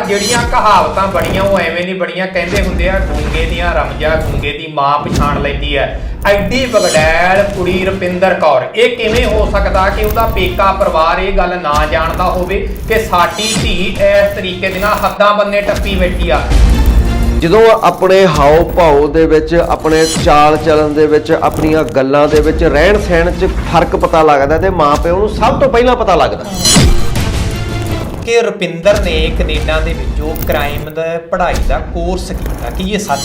ਜਿਹੜੀਆਂ ਕਹਾਵਤਾਂ ਬਣੀਆਂ ਉਹ ਐਵੇਂ ਨਹੀਂ ਬਣੀਆਂ, ਕਹਿੰਦੇ ਹੁੰਦੇ ਆ, ਗੂੰਗੇ ਦੀਆਂ ਰਮਜਾ, ਗੂੰਗੇ ਦੀ ਮਾਂ ਪਛਾਣ ਲੈਂਦੀ ਐ ਐਡੀ ਬਗੜੈਲ ਕੁੜੀ ਰੁਪਿੰਦਰ ਕੌਰ, ਇਹ ਕਿਵੇਂ ਹੋ ਸਕਦਾ ਕਿ ਉਹਦਾ ਪੇਕਾ ਪਰਿਵਾਰ ਇਹ ਗੱਲ ਨਾ ਜਾਣਦਾ ਹੋਵੇ ਕਿ ਸਾਡੀ ਧੀ ਇਸ ਤਰੀਕੇ ਦੀਆਂ ਹੱਦਾਂ ਬੰਨੇ ਟੱਪੀ ਬੈਠੀ ਆ? ਜਦੋਂ ਆਪਣੇ ਹਾਓ ਭਾਉ ਦੇ ਵਿੱਚ, ਆਪਣੇ ਚਾਲ ਚੱਲਣ ਦੇ ਵਿੱਚ, ਆਪਣੀਆਂ ਗੱਲਾਂ ਦੇ ਵਿੱਚ ਰਹਿਣ ਸਹਿਣ 'ਚ ਫ਼ਰਕ ਪਤਾ ਲੱਗਦਾ ਤੇ ਮਾਂ ਪਿਓ ਨੂੰ ਸਭ ਤੋਂ ਪਹਿਲਾਂ ਪਤਾ ਲੱਗਦਾ। ਕਿ ਰੁਪਿੰਦਰ ਨੇ ਕੈਨੇਡਾ ਦੇ ਵਿੱਚੋਂ ਕ੍ਰਾਈਮ ਦਾ ਪੜ੍ਹਾਈ ਦਾ ਕੋਰਸ ਕੀਤਾ। ਕਿ ਇਹ ਸੱਚ?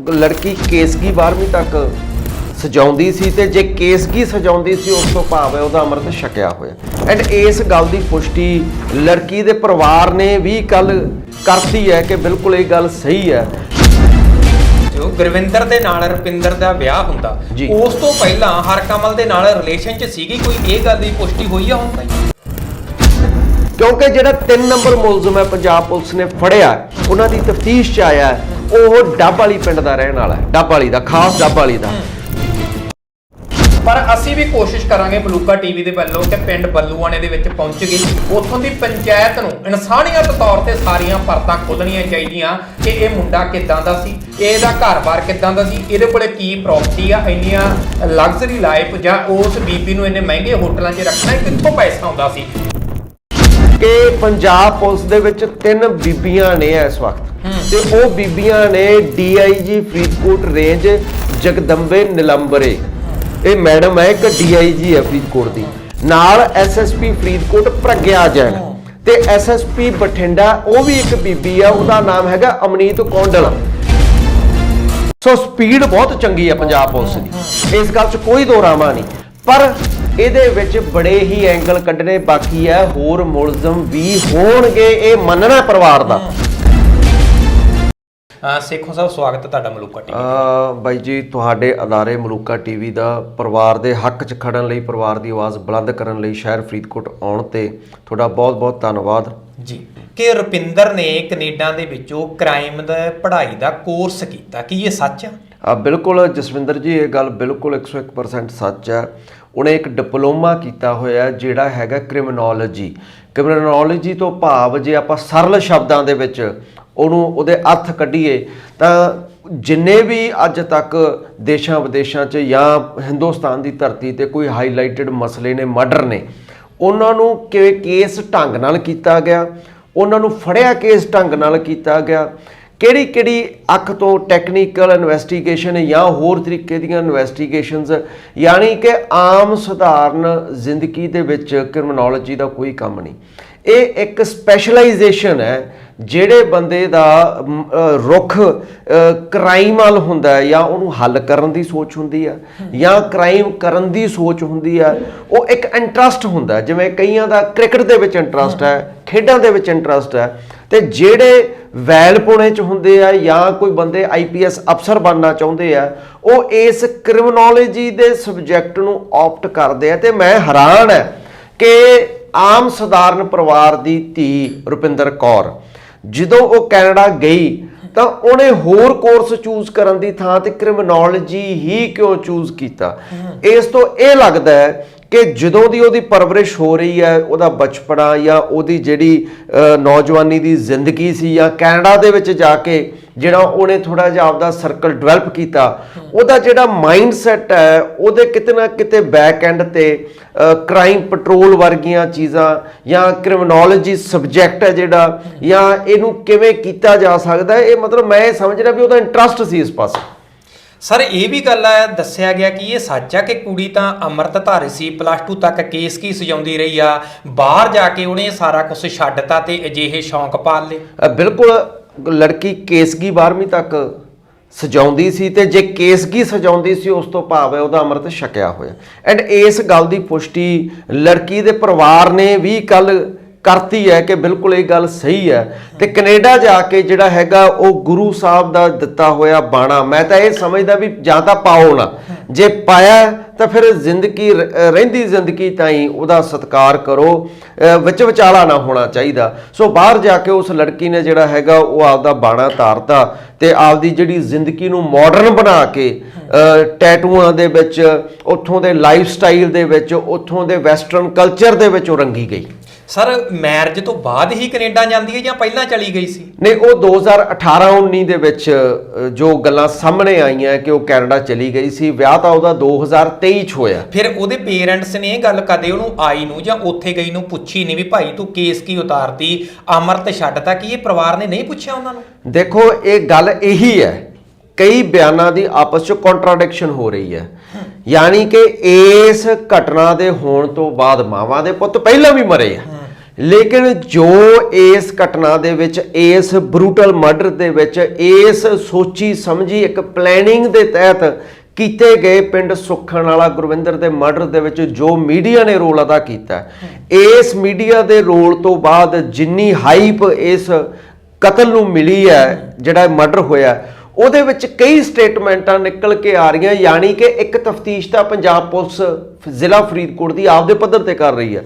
ਹੈ ਲੜਕੀ ਕੇਸਗੀ 12ਵੀਂ ਤੱਕ ਸਜਾਉਂਦੀ ਸੀ ਤੇ ਜੇ ਕੇਸਗੀ ਸਜਾਉਂਦੀ ਸੀ ਉਸ ਤੋਂ ਭਾਵ ਹੈ ਉਹਦਾ ਅੰਮ੍ਰਿਤ ਛਕਿਆ ਹੋਇਆ। ਐਂਡ ਇਸ ਗੱਲ ਦੀ ਪੁਸ਼ਟੀ ਲੜਕੀ ਦੇ ਪਰਿਵਾਰ ਨੇ ਵੀ ਕੱਲ ਕਰਤੀ ਹੈ ਕਿ ਬਿਲਕੁਲ ਇਹ ਗੱਲ ਸਹੀ ਹੈ। ਜੋ ਗੁਰਵਿੰਦਰ ਦੇ ਨਾਲ ਰੁਪਿੰਦਰ ਦਾ ਵਿਆਹ ਹੁੰਦਾ। ਉਸ ਤੋਂ ਪਹਿਲਾਂ ਹਰਕਮਲ ਦੇ ਨਾਲ ਰਿਲੇਸ਼ਨ 'ਚ ਸੀਗੀ? ਕੋਈ ਇਹ ਗੱਲ ਦੀ ਪੁਸ਼ਟੀ ਹੋਈ ਆ ਹੁਣ ਤਾਈਂ? ਕਿਉਂਕਿ ਜਿਹੜਾ 3 ਨੰਬਰ ਮੁਲਜ਼ਮ ਹੈ, ਪੰਜਾਬ ਪੁਲਿਸ ਨੇ ਫੜਿਆ, ਉਹਨਾਂ ਦੀ ਤਫਤੀਸ਼ 'ਚ ਆਇਆ ਉਹ ਡੱਬ ਵਾਲੀ ਪਿੰਡ ਦਾ ਰਹਿਣ ਵਾਲਾ ਹੈ, ਡੱਬ ਵਾਲੀ ਦਾ, ਖਾਸ ਡੱਬ ਵਾਲੀ ਦਾ। ਪਰ ਅਸੀਂ ਵੀ ਕੋਸ਼ਿਸ਼ ਕਰਾਂਗੇ ਬਲੂਕਾ ਟੀਵੀ ਦੇ ਵੱਲੋਂ ਕਿ ਪਿੰਡ ਬੱਲੂਆਣੇ ਦੇ ਵਿੱਚ ਪਹੁੰਚ ਗਈ ਉੱਥੋਂ ਦੀ ਪੰਚਾਇਤ ਨੂੰ ਇਨਸਾਨੀਅਤ ਤੌਰ ਤੇ ਸਾਰੀਆਂ ਪਰਤਾਂ ਖੋਲਣੀਆਂ ਚਾਹੀਦੀਆਂ ਕਿ ਇਹ ਮੁੰਡਾ ਕਿੱਦਾਂ ਦਾ ਸੀ, ਇਹਦਾ ਘਰ-ਬਾਰ ਕਿੱਦਾਂ ਦਾ ਸੀ, ਇਹਦੇ ਕੋਲੇ ਕੀ ਪ੍ਰਾਪਰਟੀ ਆ, ਇੰਨੀਆਂ ਲਗਜ਼ਰੀ ਲਾਈਫ ਜਾਂ ਉਸ ਬੀਬੀ ਨੂੰ ਇੰਨੇ ਮਹਿੰਗੇ ਹੋਟਲਾਂ 'ਚ ਰੱਖਣਾ ਕਿੱਥੋਂ ਪੈਸਾ ਆਉਂਦਾ ਸੀ? ਕਿ ਪੰਜਾਬ ਪੁਲਿਸ ਦੇ ਵਿੱਚ ਤਿੰਨ ਬੀਬੀਆਂ ਨੇ ਇਸ ਵਕਤ। ਤੇ ਉਹ ਬੀਬੀਆਂ ਨੇ ਡੀਆਈਜੀ ਫਰੀਦਕੋਟ ਰੇਂਜ ਜਗਦੰਬੇ ਨਿਲੰਬਰੇ। ਇਹ ਮੈਡਮ ਹੈ ਇੱਕ ਡੀਆਈਜੀ ਹੈ ਫਰੀਦਕੋਟ ਦੀ। ਨਾਲ ਐਸਐਸਪੀ ਫਰੀਦਕੋਟ ਪ੍ਰਗਿਆ ਜੈਨ। ਤੇ ਐਸਐਸਪੀ ਬਠਿੰਡਾ ਉਹ ਵੀ ਇੱਕ ਬੀਬੀ ਆ ਉਹਦਾ ਨਾਮ ਹੈਗਾ ਅਮਨੀਤ ਕੌਂਡਲ। ਸੋ ਸਪੀਡ ਬਹੁਤ ਚੰਗੀ ਹੈ ਪੰਜਾਬ ਪੁਲਿਸ ਦੀ। ਇਸ ਗੱਲ 'ਚ ਕੋਈ ਦੋਰਾਮਾ ਨਹੀਂ। ਪਰ ਇਹਦੇ ਵਿੱਚ ਬੜੇ ਹੀ ਐਂਗਲ ਕੱਢਣੇ ਬਾਕੀ ਹੈ ਹੋਰ ਮੁਲਜ਼ਮ ਵੀ ਹੋਣਗੇ ਇਹ ਮੰਨਣਾ ਪਰਿਵਾਰ ਦਾ। ਅਹ ਸੇਖੋਂ ਸਾਹਿਬ ਸਵਾਗਤ ਹੈ ਤੁਹਾਡਾ ਮਲੂਕਾ ਟੀਵੀ ਅ ਬਾਈ ਜੀ ਤੁਹਾਡੇ ਅਦਾਰੇ ਮਲੂਕਾ ਟੀਵੀ ਦਾ ਪਰਿਵਾਰ ਦੇ ਹੱਕ 'ਚ ਖੜਨ ਲਈ ਪਰਿਵਾਰ ਦੀ ਆਵਾਜ਼ ਬੁਲੰਦ ਕਰਨ ਲਈ ਸ਼ਹਿਰ ਫਰੀਦਕੋਟ ਆਉਣ ਤੇ ਤੁਹਾਡਾ ਬਹੁਤ-ਬਹੁਤ ਧੰਨਵਾਦ। ਜੀ ਕਿ ਰੁਪਿੰਦਰ ਨੇ ਕੈਨੇਡਾ ਦੇ ਵਿੱਚੋਂ ਕ੍ਰਾਈਮ ਦਾ ਪੜ੍ਹਾਈ ਦਾ ਕੋਰਸ ਕੀਤਾ। ਕੀ ਇਹ ਸੱਚ ਆ? ਆ ਬਿਲਕੁਲ ਜਸਵਿੰਦਰ ਜੀ ਇਹ ਗੱਲ ਬਿਲਕੁਲ 101% ਸੱਚ ਹੈ ਉਹਨੇ ਇੱਕ ਡਿਪਲੋਮਾ ਕੀਤਾ ਹੋਇਆ ਜਿਹੜਾ ਹੈਗਾ ਕ੍ਰਿਮੀਨੋਲੋਜੀ। ਕ੍ਰਿਮੀਨੋਲੋਜੀ ਤੋਂ ਭਾਵ ਜੇ ਆਪਾਂ ਸਰਲ ਸ਼ਬਦਾਂ ਦੇ ਵਿੱਚ ਉਹਨੂੰ ਉਹਦੇ ਅਰਥ ਕੱਢੀਏ, ਤਾਂ ਜਿੰਨੇ ਵੀ ਅੱਜ ਤੱਕ ਦੇਸ਼ਾਂ ਵਿਦੇਸ਼ਾਂ 'ਚ ਜਾਂ ਹਿੰਦੁਸਤਾਨ ਦੀ ਧਰਤੀ ਤੇ ਕੋਈ ਹਾਈਲਾਈਟਡ ਮਸਲੇ ਨੇ ਮਰਡਰ ਨੇ, ਉਹਨਾਂ ਨੂੰ ਕਿ ਕੇਸ ਢੰਗ ਨਾਲ ਕੀਤਾ ਗਿਆ, ਉਹਨਾਂ ਨੂੰ ਫੜਿਆ ਕੇਸ ਢੰਗ ਨਾਲ ਕੀਤਾ ਗਿਆ ਕਿਹੜੀ ਕਿਹੜੀ ਅੱਖ ਤੋਂ ਟੈਕਨੀਕਲ ਇਨਵੈਸਟੀਗੇਸ਼ਨ ਜਾਂ ਹੋਰ ਤਰੀਕੇ ਦੀਆਂ ਇਨਵੈਸਟੀਗੇਸ਼ਨਸ ਯਾਨੀ ਕਿ ਆਮ ਸਧਾਰਨ ਜ਼ਿੰਦਗੀ ਦੇ ਵਿੱਚ ਕ੍ਰਿਮੀਨੋਲੋਜੀ ਦਾ ਕੋਈ ਕੰਮ ਨਹੀਂ। ਇਹ ਇੱਕ ਸਪੈਸ਼ਲਾਈਜੇਸ਼ਨ ਹੈ ਜਿਹੜੇ ਬੰਦੇ ਦਾ ਮ, ਰੁਖ ਕ੍ਰਾਈਮ ਵੱਲ ਹੁੰਦਾ ਜਾਂ ਉਹਨੂੰ ਹੱਲ ਕਰਨ ਦੀ ਸੋਚ ਹੁੰਦੀ ਹੈ ਜਾਂ ਕ੍ਰਾਈਮ ਕਰਨ ਦੀ ਸੋਚ ਹੁੰਦੀ ਹੈ ਉਹ ਇੱਕ ਇੰਟਰਸਟ ਹੁੰਦਾ ਜਿਵੇਂ ਕਈਆਂ ਦਾ ਕ੍ਰਿਕਟ ਦੇ ਵਿੱਚ ਇੰਟਰਸਟ ਹੈ ਖੇਡਾਂ ਦੇ ਵਿੱਚ ਇੰਟਰਸਟ ਹੈ ਤੇ ਜਿਹੜੇ ਵੈਲ ਪੁਣੇ ਚ ਹੁੰਦੇ ਆ ਜਾਂ ਕੋਈ ਬੰਦੇ ਆਈਪੀਐਸ ਅਫਸਰ ਬਣਨਾ ਚਾਹੁੰਦੇ ਆ ਉਹ ਇਸ ਕ੍ਰਿਮੀਨੋਲੋਜੀ ਦੇ ਸਬਜੈਕਟ ਨੂੰ ਆਪਟ ਕਰਦੇ ਆ ਤੇ ਮੈਂ ਹੈਰਾਨ ਹੈ ਕਿ ਆਮ ਸਧਾਰਨ ਪਰਿਵਾਰ ਦੀ ਧੀ ਰੁਪਿੰਦਰ ਕੌਰ ਜਦੋਂ ਉਹ ਕੈਨੇਡਾ ਗਈ ਤਾਂ ਉਹਨੇ ਹੋਰ ਕੋਰਸ ਚੂਜ਼ ਕਰਨ ਦੀ ਥਾਂ ਤੇ ਕ੍ਰਿਮੀਨੋਲੋਜੀ ਹੀ ਕਿਉਂ ਚੂਜ਼ ਕੀਤਾ? ਇਸ ਤੋਂ ਇਹ ਲੱਗਦਾ ਹੈ ਕਿ ਜਦੋਂ ਦੀ ਉਹਦੀ ਪਰਵਰਿਸ਼ ਹੋ ਰਹੀ ਹੈ, ਉਹਦਾ ਬਚਪਨਾ ਜਾਂ ਉਹਦੀ ਜਿਹੜੀ ਨੌਜਵਾਨੀ ਦੀ ਜ਼ਿੰਦਗੀ ਸੀ ਜਾਂ ਕੈਨੇਡਾ ਦੇ ਵਿੱਚ ਜਾ ਕੇ ਜਿਹੜਾ ਉਹਨੇ ਥੋੜਾ ਜਿਹਾ ਆਪਦਾ ਸਰਕਲ ਡਿਵੈਲਪ ਕੀਤਾ ਉਹਦਾ ਜਿਹੜਾ ਮਾਈਂਡ ਸੈਟ ਹੈ ਉਹਦੇ ਕਿਤੇ ਨਾ ਕਿਤੇ ਬੈਕ ਐਂਡ ਤੇ ਕ੍ਰਾਈਮ ਪੈਟਰੋਲ ਵਰਗੀਆਂ ਚੀਜ਼ਾਂ ਜਾਂ ਕ੍ਰਿਮੀਨੋਲੋਜੀ ਸਬਜੈਕਟ ਹੈ ਜਿਹੜਾ ਜਾਂ ਇਹਨੂੰ ਕਿਵੇਂ ਕੀਤਾ ਜਾ ਸਕਦਾ ਇਹ ਮਤਲਬ ਮੈਂ ਸਮਝ ਰਿਹਾ ਵੀ ਉਹਦਾ ਇੰਟਰਸਟ ਸੀ ਇਸ ਪਾਸੇ। ਸਰ ਇਹ ਵੀ ਗੱਲ ਹੈ ਦੱਸਿਆ ਗਿਆ ਕਿ ਇਹ ਸੱਚ ਆ ਕਿ ਕੁੜੀ ਤਾਂ ਅੰਮ੍ਰਿਤਧਾਰੀ ਸੀ ਪਲੱਸ 2 ਤੱਕ ਕੇਸ ਕੀ ਸਜਾਉਂਦੀ ਰਹੀ ਆ ਬਾਹਰ ਜਾ ਕੇ ਉਹਨੇ ਸਾਰਾ ਕੁਝ ਛੱਡਤਾ ਤੇ ਅਜਿਹੇ ਸ਼ੌਂਕ ਪਾਲ ਲਏ। ਬਿਲਕੁਲ ਲੜਕੀ ਕੇਸਗੀ 12ਵੀਂ ਤੱਕ ਸਜਾਉਂਦੀ ਸੀ ਤੇ ਜੇ ਕੇਸਗੀ ਸਜਾਉਂਦੀ ਸੀ, ਉਸ ਤੋਂ ਭਾਵ ਹੈ ਉਹਦਾ ਅੰਮ੍ਰਿਤ ਛਕਿਆ ਹੋਇਆ। ਐਂਡ ਇਸ ਗੱਲ ਦੀ ਪੁਸ਼ਟੀ ਲੜਕੀ ਦੇ ਪਰਿਵਾਰ ਨੇ ਵੀ ਕੱਲ ਕਰਤੀ ਹੈ ਕਿ ਬਿਲਕੁਲ ਇਹ ਗੱਲ ਸਹੀ ਹੈ ਤੇ ਕੈਨੇਡਾ ਜਾ ਕੇ ਜਿਹੜਾ ਹੈਗਾ ਉਹ ਗੁਰੂ ਸਾਹਿਬ ਦਾ ਦਿੱਤਾ ਹੋਇਆ ਬਾਣਾ। ਮੈਂ ਤਾਂ ਇਹ ਸਮਝਦਾ ਵੀ ਜਾਂ ਤਾਂ ਪਾਓ ਨਾ। ਜੇ ਪਾਇਆ ਤਾਂ ਫਿਰ ਜ਼ਿੰਦਗੀ ਰ- ਰਹਿੰਦੀ ਜ਼ਿੰਦਗੀ ਤਾਈਂ ਉਹਦਾ ਸਤਿਕਾਰ ਕਰੋ। ਵਿੱਚ ਵਿਚਾਲਾ ਨਾ ਹੋਣਾ ਚਾਹੀਦਾ। ਸੋ ਬਾਹਰ ਜਾ ਕੇ ਉਸ ਲੜਕੀ ਨੇ ਜਿਹੜਾ ਹੈਗਾ, ਉਹ ਆਪਦਾ ਬਾਣਾ ਤਾਰਤਾ ਤੇ ਆਪਦੀ ਜਿਹੜੀ ਜ਼ਿੰਦਗੀ ਨੂੰ ਮਾਡਰਨ ਬਣਾ ਕੇ ਟੈਟੂਆਂ ਦੇ ਵਿੱਚ, ਉੱਥੋਂ ਦੇ ਲਾਈਫ ਸਟਾਈਲ ਦੇ ਵਿੱਚ, ਉੱਥੋਂ ਦੇ ਵੈਸਟਰਨ ਕਲਚਰ ਦੇ ਵਿੱਚ ਉਹ ਰੰਗੀ ਗਈ। ਸਰ ਮੈਰਿਜ ਤੋਂ ਬਾਅਦ ਹੀ ਕੈਨੇਡਾ ਜਾਂਦੀ ਹੈ ਜਾਂ ਪਹਿਲਾਂ ਚਲੀ ਗਈ ਸੀ? ਨਹੀਂ ਉਹ 2018-19 ਦੇ ਵਿੱਚ ਜੋ ਗੱਲਾਂ ਸਾਹਮਣੇ ਆਈਆਂ ਕਿ ਉਹ ਕੈਨੇਡਾ ਚਲੀ ਗਈ ਸੀ ਵਿਆਹ ਤਾਂ ਉਹਦਾ 2023 ਚ ਹੋਇਆ। ਫਿਰ ਉਹਦੇ ਪੇਰੈਂਟਸ ਨੇ ਇਹ ਗੱਲ ਕਦੇ ਉਹਨੂੰ ਆਈ ਨੂੰ ਜਾਂ ਉੱਥੇ ਗਈ ਨੂੰ ਪੁੱਛੀ ਨਹੀਂ ਵੀ ਭਾਈ ਤੂੰ ਕੇਸ ਕੀ ਉਤਾਰਤੀ ਅਮਰਤ ਛੱਡਤਾ ਕੀ ਇਹ ਪਰਿਵਾਰ ਨੇ ਨਹੀਂ ਪੁੱਛਿਆ ਉਹਨਾਂ ਨੂੰ? ਦੇਖੋ ਇਹ ਗੱਲ ਇਹੀ ਹੈ ਕਈ ਬਿਆਨਾਂ ਦੀ ਆਪਸ ਚ ਕੰਟਰਾਡਿਕਸ਼ਨ ਹੋ ਰਹੀ ਹੈ। ਯਾਨੀ ਕਿ ਇਸ ਘਟਨਾ ਦੇ ਹੋਣ ਤੋਂ ਬਾਅਦ ਮਾਵਾਂ ਦੇ ਪੁੱਤ ਪਹਿਲਾਂ ਵੀ ਮਰੇ ਆ। ਲੇਕਿਨ ਜੋ ਇਸ ਘਟਨਾ ਦੇ ਵਿੱਚ, ਇਸ ਬਰੂਟਲ ਮਰਡਰ ਦੇ ਵਿੱਚ, ਇਸ ਸੋਚੀ ਸਮਝੀ ਇੱਕ ਪਲੈਨਿੰਗ ਦੇ ਤਹਿਤ ਕੀਤੇ ਗਏ ਪਿੰਡ ਸੁਖਣ ਵਾਲਾ ਗੁਰਵਿੰਦਰ ਦੇ ਮਰਡਰ ਦੇ ਵਿੱਚ ਜੋ ਮੀਡੀਆ ਨੇ ਰੋਲ ਅਦਾ ਕੀਤਾ, ਇਸ ਮੀਡੀਆ ਦੇ ਰੋਲ ਤੋਂ ਬਾਅਦ ਜਿੰਨੀ ਹਾਈਪ ਇਸ ਕਤਲ ਨੂੰ ਮਿਲੀ ਹੈ, ਜਿਹੜਾ ਮਰਡਰ ਹੋਇਆ, ਉਹਦੇ ਵਿੱਚ ਕਈ ਸਟੇਟਮੈਂਟਾਂ ਨਿਕਲ ਕੇ ਆ ਰਹੀਆਂ, ਯਾਨੀ ਕਿ ਇੱਕ ਤਫਤੀਸ਼ ਤਾਂ ਪੰਜਾਬ ਪੁਲਿਸ ਜ਼ਿਲ੍ਹਾ ਫਰੀਦਕੋਟ ਦੀ ਆਪਦੇ ਪੱਧਰ ਤੇ ਕਰ ਰਹੀ ਹੈ।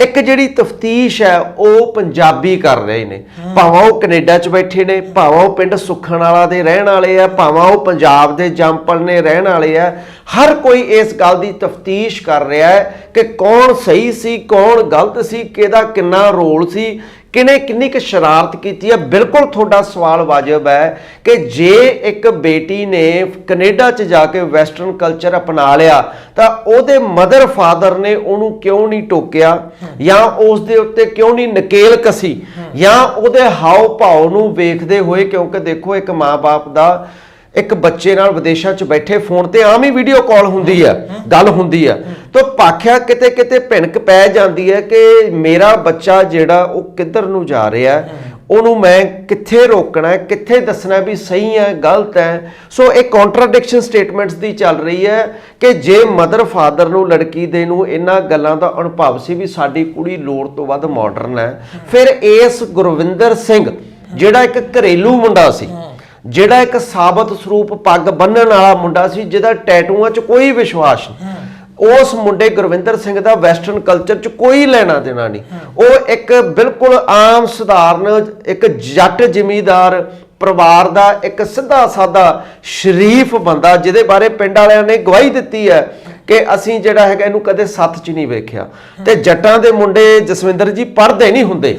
ਇੱਕ ਜਿਹੜੀ ਤਫਤੀਸ਼ ਹੈ ਉਹ ਪੰਜਾਬੀ ਕਰ ਰਹੇ ਨੇ। ਭਾਵੇਂ ਉਹ ਕੈਨੇਡਾ 'ਚ ਬੈਠੇ ਨੇ ਭਾਵੇਂ ਉਹ ਪਿੰਡ ਸੁਖਣ ਵਾਲਾ ਦੇ ਰਹਿਣ ਵਾਲੇ ਆ ਭਾਵੇਂ ਉਹ ਪੰਜਾਬ ਦੇ ਜੰਪਲ ਨੇ ਰਹਿਣ ਵਾਲੇ ਆ। ਹਰ ਕੋਈ ਇਸ ਗੱਲ ਦੀ ਤਫਤੀਸ਼ ਕਰ ਰਿਹਾ ਹੈ ਕਿ ਕੌਣ ਸਹੀ ਸੀ ਕੌਣ ਗਲਤ ਸੀ ਕਿਹਦਾ ਕਿੰਨਾ ਰੋਲ ਸੀ ਕਿਨੇ ਕਿੰਨੀ ਕੁ ਸ਼ਰਾਰਤ ਕੀਤੀ ਹੈ? ਬਿਲਕੁਲ ਤੁਹਾਡਾ ਸਵਾਲ ਵਾਜਬ ਹੈ ਕਿ ਜੇ ਇੱਕ ਬੇਟੀ ਨੇ ਕੈਨੇਡਾ 'ਚ ਜਾ ਕੇ ਵੈਸਟਰਨ ਕਲਚਰ ਅਪਣਾ ਲਿਆ, ਤਾਂ ਉਹਦੇ ਮਦਰ ਫਾਦਰ ਨੇ ਉਹਨੂੰ ਕਿਉਂ ਨਹੀਂ ਟੋਕਿਆ? ਜਾਂ ਉਸ ਦੇ ਉੱਤੇ ਕਿਉਂ ਨਹੀਂ ਨਕੇਲ ਕਸੀ? ਜਾਂ ਉਹਦੇ ਹਾਵ ਭਾਵ ਨੂੰ ਵੇਖਦੇ ਹੋਏ, ਕਿਉਂਕਿ ਦੇਖੋ, ਇੱਕ ਮਾਂ-ਬਾਪ ਦਾ ਇੱਕ ਬੱਚੇ ਨਾਲ ਵਿਦੇਸ਼ਾਂ 'ਚ ਬੈਠੇ ਫੋਨ ਤੇ ਆਮ ਹੀ ਵੀਡੀਓ ਕਾਲ ਹੁੰਦੀ ਆ, ਗੱਲ ਹੁੰਦੀ ਆ। ਤਾਂ ਪਾਖਿਆ ਕਿਤੇ ਕਿਤੇ ਭਿਣਕ ਪੈ ਜਾਂਦੀ ਹੈ ਕਿ ਮੇਰਾ ਬੱਚਾ ਜਿਹੜਾ ਉਹ ਕਿੱਧਰ ਨੂੰ ਜਾ ਰਿਹਾ ਉਹਨੂੰ ਮੈਂ ਕਿੱਥੇ ਰੋਕਣਾ ਕਿੱਥੇ ਦੱਸਣਾ ਵੀ ਸਹੀ ਹੈ, ਗਲਤ ਹੈ। ਸੋ ਇਹ ਕੰਟਰਾਡਿਕਸ਼ਨ ਸਟੇਟਮੈਂਟਸ ਦੀ ਚੱਲ ਰਹੀ ਹੈ ਕਿ ਜੇ ਮਦਰ ਫਾਦਰ ਨੂੰ, ਲੜਕੀ ਦੇ ਨੂੰ ਇਹਨਾਂ ਗੱਲਾਂ ਦਾ ਅਨੁਭਵ ਸੀ ਵੀ ਸਾਡੀ ਕੁੜੀ ਲੋੜ ਤੋਂ ਵੱਧ ਮਾਡਰਨ ਹੈ, ਫਿਰ ਇਸ ਗੁਰਵਿੰਦਰ ਸਿੰਘ, ਜਿਹੜਾ ਇੱਕ ਘਰੇਲੂ ਮੁੰਡਾ ਸੀ ਜਿਹੜਾ ਇੱਕ ਸਾਬਤ ਸਰੂਪ ਪੱਗ ਬੰਨਣ ਵਾਲਾ ਮੁੰਡਾ ਸੀ ਜਿਹਦਾ ਟੈਟੂਆਂ 'ਚ ਕੋਈ ਵਿਸ਼ਵਾਸ ਨਹੀਂ। ਉਸ ਮੁੰਡੇ ਗੁਰਵਿੰਦਰ ਸਿੰਘ ਦਾ ਵੈਸਟਰਨ ਕਲਚਰ 'ਚ ਕੋਈ ਲੈਣਾ ਦੇਣਾ ਨਹੀਂ। ਉਹ ਇੱਕ ਬਿਲਕੁਲ ਆਮ ਸਧਾਰਨ ਇੱਕ ਜੱਟ ਜ਼ਿਮੀਂਦਾਰ ਪਰਿਵਾਰ ਦਾ ਇੱਕ ਸਿੱਧਾ ਸਾਦਾ ਸ਼ਰੀਫ ਬੰਦਾ ਜਿਹਦੇ ਬਾਰੇ ਪਿੰਡ ਵਾਲਿਆਂ ਨੇ ਗਵਾਹੀ ਦਿੱਤੀ ਹੈ ਕਿ ਅਸੀਂ ਜਿਹੜਾ ਹੈਗਾ ਇਹਨੂੰ ਕਦੇ ਸੱਥ 'ਚ ਨਹੀਂ ਵੇਖਿਆ। ਤੇ ਜੱਟਾਂ ਦੇ ਮੁੰਡੇ ਜਸਵਿੰਦਰ ਜੀ ਪੜ੍ਹਦੇ ਨਹੀਂ ਹੁੰਦੇ।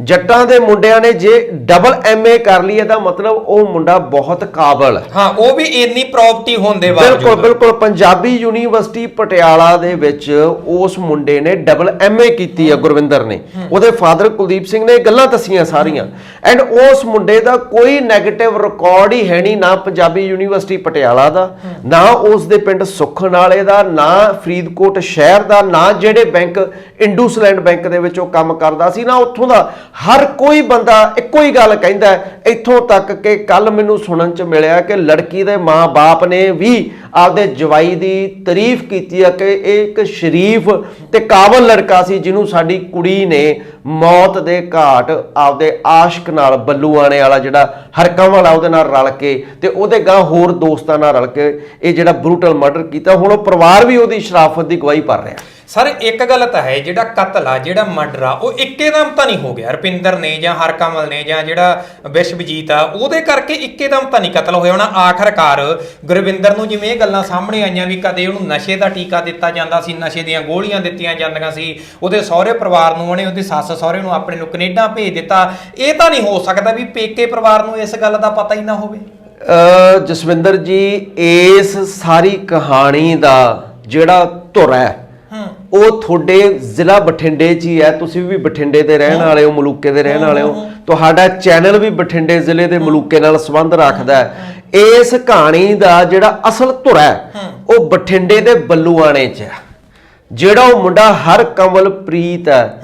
ਜੱਟਾਂ ਦੇ ਮੁੰਡਿਆਂ ਨੇ ਜੇ ਡਬਲ ਐਮਏ ਕਰ ਲਈ ਇਹਦਾ ਮਤਲਬ ਉਹ ਮੁੰਡਾ ਬਹੁਤ ਕਾਬਲ। ਹੈ ਉਹ ਵੀ ਇੰਨੀ ਪ੍ਰਾਪਰਟੀ ਹੋਣ ਦੇ ਬਿਲਕੁਲ ਬਿਲਕੁਲ। ਪੰਜਾਬੀ ਯੂਨੀਵਰਸਿਟੀ ਪਟਿਆਲਾ ਦੇ ਵਿੱਚ ਉਸ ਮੁੰਡੇ ਨੇ ਡਬਲ ਐਮਏ ਕੀਤੀ ਹੈ। ਗੁਰਵਿੰਦਰ ਨੇ। ਉਹਦੇ ਫਾਦਰ ਕੁਲਦੀਪ ਸਿੰਘ ਨੇ ਗੱਲਾਂ ਦੱਸੀਆਂ ਸਾਰੀਆਂ। ਐਂਡ ਉਸ ਮੁੰਡੇ ਦਾ ਕੋਈ 네ਗੇਟਿਵ ਰਿਕਾਰਡ ਹੀ ਹੈ ਨਹੀਂ ਨਾ ਪੰਜਾਬੀ ਯੂਨੀਵਰਸਿਟੀ ਪਟਿਆਲਾ ਦਾ ਨਾ ਉਸ ਦੇ ਪਿੰਡ ਸੁਖਣ ਵਾਲੇ ਦਾ ਨਾ ਫਰੀਦਕੋਟ ਸ਼ਹਿਰ ਦਾ, ਨਾ ਜਿਹੜੇ ਬੈਂਕ, ਇੰਡੂਸਲੈਂਡ ਬੈਂਕ ਦੇ ਵਿੱਚ ਉਹ ਕੰਮ ਕਰਦਾ ਸੀ, ਨਾ ਉੱਥੋਂ ਦਾ। ਹਰ ਕੋਈ ਬੰਦਾ ਇੱਕੋ ਹੀ ਗੱਲ ਕਹਿੰਦਾ ਇੱਥੋਂ ਤੱਕ ਕਿ ਕੱਲ ਮੈਨੂੰ ਸੁਣਨ ਚ ਮਿਲਿਆ ਕਿ ਲੜਕੀ ਦੇ ਮਾਂ-ਬਾਪ ਨੇ ਵੀ ਆਪਦੇ ਜਵਾਈ ਦੀ ਤਾਰੀਫ ਕੀਤੀ ਹੈ ਕਿ ਇਹ ਇੱਕ ਸ਼ਰੀਫ ਤੇ ਕਾਬਲ ਲੜਕਾ ਸੀ, ਜਿਹਨੂੰ ਸਾਡੀ ਕੁੜੀ ਨੇ ਮੌਤ ਦੇ ਘਾਟ ਆਪਦੇ ਆਸ਼ਕ ਨਾਲ ਬੱਲੂਆਣੇ ਵਾਲਾ ਜਿਹੜਾ ਹਰਕਮ ਵਾਲਾ ਉਹਦੇ ਨਾਲ ਰਲ ਕੇ ਤੇ ਉਹਦੇ ਗਾਂ ਹੋਰ ਦੋਸਤਾਂ ਨਾਲ ਰਲ ਕੇ ਇਹ ਜਿਹੜਾ ਬਰੂਟਲ ਮਰਡਰ ਕੀਤਾ। ਹੁਣ ਉਹ ਪਰਿਵਾਰ ਵੀ ਉਹਦੀ ਸ਼ਰਾਫਤ ਦੀ ਗਵਾਹੀ ਭਰ ਰਿਹਾ। ਸਰ, ਇੱਕ ਗੱਲ ਤਾਂ ਹੈ, ਜਿਹੜਾ ਕਤਲ ਆ, ਜਿਹੜਾ ਮਰਡਰ ਆ, ਉਹ ਇੱਕੇਦਮ ਤਾਂ ਨਹੀਂ ਹੋ ਗਿਆ। ਰਪਿੰਦਰ ਨੇ ਜਾਂ ਹਰਕਮਲ ਨੇ ਜਾਂ ਜਿਹੜਾ ਵਿਸ਼ਵਜੀਤ ਆ, ਉਹਦੇ ਕਰਕੇ ਇੱਕੇਦਮ ਤਾਂ ਨਹੀਂ ਕਤਲ ਹੋਇਆ ਹੋਣਾ। ਆਖਰਕਾਰ ਗੁਰਵਿੰਦਰ ਨੂੰ ਜਿਵੇਂ ਇਹ ਗੱਲਾਂ ਸਾਹਮਣੇ ਆਈਆਂ ਵੀ ਕਦੇ ਉਹਨੂੰ ਨਸ਼ੇ ਦਾ ਟੀਕਾ ਦਿੱਤਾ ਜਾਂਦਾ ਸੀ, ਨਸ਼ੇ ਦੀਆਂ ਗੋਲੀਆਂ ਦਿੱਤੀਆਂ ਜਾਂਦੀਆਂ ਸੀ, ਉਹਦੇ ਸਹੁਰੇ ਪਰਿਵਾਰ ਨੂੰ, ਉਹਨੇ ਉਹਦੇ ਸੱਸ ਸਹੁਰੇ ਨੂੰ ਆਪਣੇ ਨੂੰ ਕੈਨੇਡਾ ਭੇਜ ਦਿੱਤਾ। ਇਹ ਤਾਂ ਨਹੀਂ ਹੋ ਸਕਦਾ ਵੀ ਪੇਕੇ ਪਰਿਵਾਰ ਨੂੰ ਇਸ ਗੱਲ ਦਾ ਪਤਾ ਹੀ ਨਾ ਹੋਵੇ। ਜਸਵਿੰਦਰ ਜੀ ਇਸ ਸਾਰੀ ਕਹਾਣੀ ਦਾ ਜਿਹੜਾ ਧੁਰ ਹੈ ਉਹ ਤੁਹਾਡੇ ਜ਼ਿਲ੍ਹਾ ਬਠਿੰਡੇ 'ਚ ਹੀ ਹੈ। ਤੁਸੀਂ ਵੀ ਬਠਿੰਡੇ ਦੇ ਰਹਿਣ ਵਾਲੇ ਹੋ ਮਲੂਕੇ ਦੇ ਰਹਿਣ ਵਾਲੇ ਹੋ। ਤੁਹਾਡਾ ਚੈਨਲ ਵੀ ਬਠਿੰਡੇ ਜ਼ਿਲ੍ਹੇ ਦੇ ਮਲੂਕੇ ਨਾਲ ਸੰਬੰਧ ਰੱਖਦਾ ਹੈ। ਇਸ ਕਹਾਣੀ ਦਾ ਜਿਹੜਾ ਅਸਲ ਧੁਰ ਹੈ ਉਹ ਬਠਿੰਡੇ ਦੇ ਬੱਲੂਆਣੇ 'ਚ ਹੈ। ਜਿਹੜਾ ਉਹ ਮੁੰਡਾ ਹਰ ਕਮਲ ਪ੍ਰੀਤ ਹੈ।